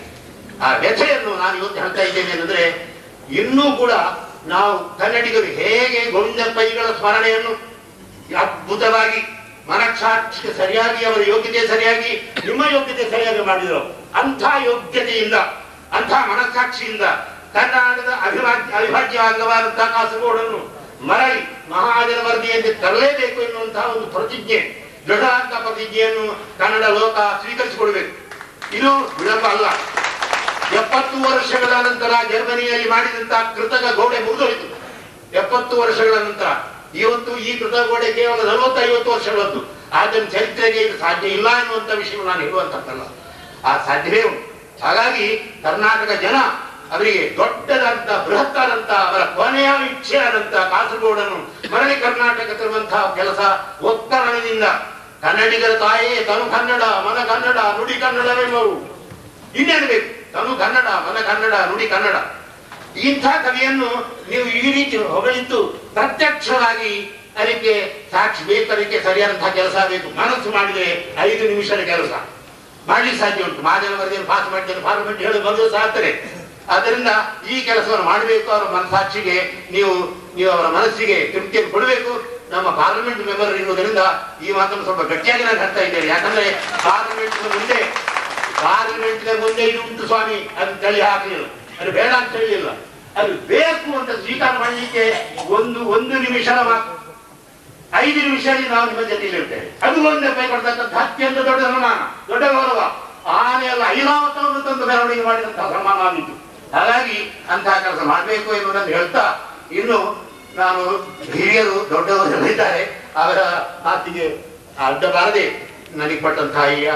[SPEAKER 1] ಆ ವ್ಯಥೆಯನ್ನು ನಾನು ಇವತ್ತು ಹೇಳ್ತಾ ಇದ್ದೇನೆ ಏನಂದ್ರೆ, ಇನ್ನೂ ಕೂಡ ನಾವು ಕನ್ನಡಿಗರು ಹೇಗೆ ಗೋವಿಂದ ಪೈಗಳ ಸ್ಮರಣೆಯನ್ನು ಅದ್ಭುತವಾಗಿ ಮನಕ್ಷಾಕ್ಷಿಗೆ ಸರಿಯಾಗಿ, ಅವರ ಯೋಗ್ಯತೆ ಸರಿಯಾಗಿ, ನಿಮ್ಮ ಯೋಗ್ಯತೆ ಸರಿಯಾಗಿ ಮಾಡಿದರು. ಅಂಥ ಯೋಗ್ಯತೆಯಿಂದ, ಅಂಥ ಮನಸ್ಸಾಕ್ಷಿಯಿಂದ ಕರ್ನಾಟಕದ ಅವಿಭಾಜ್ಯ ಅವಿಭಾಜ್ಯ ಅಂಗವಾದಂತಹ ಕಾಸರಗೋಡನ್ನು ಮರಳಿ ಮಹಾಜನ ತರಲೇಬೇಕು ಎನ್ನುವಂತಹ ಒಂದು ಪ್ರತಿಜ್ಞೆ ದೃಢವಾದ ಪ್ರತಿಜ್ಞೆಯನ್ನು ಕನ್ನಡ ಲೋಕ ಸ್ವೀಕರಿಸಿಕೊಡಬೇಕು. ಇದು ವಿಳಂಬ ಅಲ್ಲ. ಎಪ್ಪತ್ತು ವರ್ಷಗಳ ನಂತರ ಜರ್ಮನಿಯಲ್ಲಿ ಮಾಡಿದಂತಹ ಕೃತಕ ಗೋಡೆ ಮುರಿದೋಯಿತು. ಎಪ್ಪತ್ತು ವರ್ಷಗಳ ನಂತರ. ಇವತ್ತು ಈ ಕೃತಕ ಗೋಡೆ ಕೇವಲ ನಲವತ್ತೈವತ್ತು ವರ್ಷಗಳದ್ದು. ಆದ್ದರಿಂದ ಚರಿತ್ರೆಗೆ ಇದು ಸಾಧ್ಯ ಇಲ್ಲ ಎನ್ನುವಂತ ವಿಷಯ ನಾನು ಹೇಳುವಂತದ್ದಲ್ಲ. ಆ ಸಾಧ್ಯವೇ ಹಾಗಾಗಿ ಕರ್ನಾಟಕ ಜನ ಅವರಿಗೆ ದೊಡ್ಡದಂತ, ಬೃಹತ್ತಾದಂತ, ಅವರ ಕೊನೆಯ ಇಚ್ಛೆಯಾದಂತಹ ಕಾಸರಗೋಡನ್ನು ಮರಳಿ ಕರ್ನಾಟಕ ತರುವಂತಹ ಕೆಲಸ ಒತ್ತರಣದಿಂದ ಕನ್ನಡಿಗರ ತಾಯೇ, ತನು ಕನ್ನಡ, ಮನ ಕನ್ನಡ, ನುಡಿ ಕನ್ನಡವೆಂಬವು. ಇನ್ನೇನು ಬೇಕು ತನು ಕನ್ನಡ, ಮನ ಕನ್ನಡ, ನುಡಿ ಕನ್ನಡ. ಇಂಥ ಕವಿಯನ್ನು ನೀವು ಈ ರೀತಿ ಹೊಗಳಿದ್ದು ಪ್ರತ್ಯಕ್ಷವಾಗಿ ಅದಕ್ಕೆ ಸಾಕ್ಷಿ ಬೇಕರಿಗೆ ಸರಿಯಾದಂತಹ ಕೆಲಸ ಬೇಕು. ಮನಸ್ಸು ಮಾಡಿದ್ರೆ ಐದು ನಿಮಿಷದ ಕೆಲಸ. ಮಾಡ್ಲಿಕ್ಕೆ ಸಾಧ್ಯ ಉಂಟು. ಮಾಧ್ಯಮ ವರದಿಯನ್ನು ಪಾಸ್ ಮಾಡ್ತೇನೆ ಪಾರ್ಲಿಮೆಂಟ್ ಹೇಳಿ ಬಂದು ಸಾಕ್ತಾರೆ ಅದರಿಂದ ಈ ಕೆಲಸವನ್ನು ಮಾಡಬೇಕು ಅವರ ಮನಸ್ಸಾಕ್ಷಿಗೆ, ನೀವು ನೀವು ಅವರ ಮನಸ್ಸಿಗೆ ತೃಪ್ತಿಯನ್ನು ಕೊಡಬೇಕು. ನಮ್ಮ ಪಾರ್ಲಿಮೆಂಟ್ ಮೆಂಬರ್ ಇರುವುದರಿಂದ ಈ ಮಾತನ್ನು ಸ್ವಲ್ಪ ಗಟ್ಟಿಯಾಗಿ ನಾನು ಹೇಳ್ತಾ ಇದ್ದೇನೆ. ಯಾಕಂದ್ರೆ ಪಾರ್ಲಿಮೆಂಟ್ ಮುಂದೆ ಪಾರ್ಲಿಮೆಂಟ್ ಮುಂದೆ ಇದು ಉಂಟು ಸ್ವಾಮಿ, ಅದು ತಳಿ ಹಾಕಲಿಲ್ಲ. ಅದು ಬೇಡ ಅಂತ ಹೇಳಿಲ್ಲ. ಅದು ಬೇಕು ಅಂತ ಸ್ವೀಕಾರ ಮಾಡಲಿಕ್ಕೆ ಒಂದು ಒಂದು ನಿಮಿಷದ ಮಾತು ಐದು ನಿಮಿಷದಲ್ಲಿ ನಾವು ನಿಮ್ಮ ಜೊತೆಯಲ್ಲಿ ಇರ್ತೇವೆ. ಅದು ಒಂದು ಕೈ ಪಡ್ತಕ್ಕಂಥ ಅತ್ಯಂತ ದೊಡ್ಡ ಸನ್ಮಾನ, ದೊಡ್ಡ ಗೌರವ. ಆನೆಯಲ್ಲ ಐರಾವತವನ್ನು ತಂದು ಮೆರವಣಿಗೆ ಮಾಡಿದಂತಹ ಸನ್ಮಾನ ಆಗಿತ್ತು ಹಾಗಾಗಿ ಅಂತಹ ಕೆಲಸ ಮಾಡಬೇಕು ಎನ್ನುವುದನ್ನು ಹೇಳ್ತಾ, ಇನ್ನು ನಾನು ಹಿರಿಯರು, ದೊಡ್ಡವರು ಇದ್ದಾರೆ. ಅವರ ಮಾತಿಗೆ ಅಡ್ಡ ಬಾರದೆ ನನಗೆ ಪಟ್ಟಂತಹ ಈ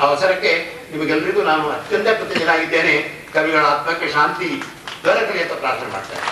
[SPEAKER 1] ಅವಸರಕ್ಕೆ ನಿಮಗೆಲ್ಲರಿಗೂ ನಾನು ಅತ್ಯಂತ ಕೃತಜ್ಞನಾಗಿದ್ದೇನೆ. ಕವಿಗಳ ಆತ್ಮಕ್ಕೆ ಶಾಂತಿ ದೊರಕಲಿ ಅಂತ ಪ್ರಾರ್ಥನೆ ಮಾಡ್ತೇನೆ.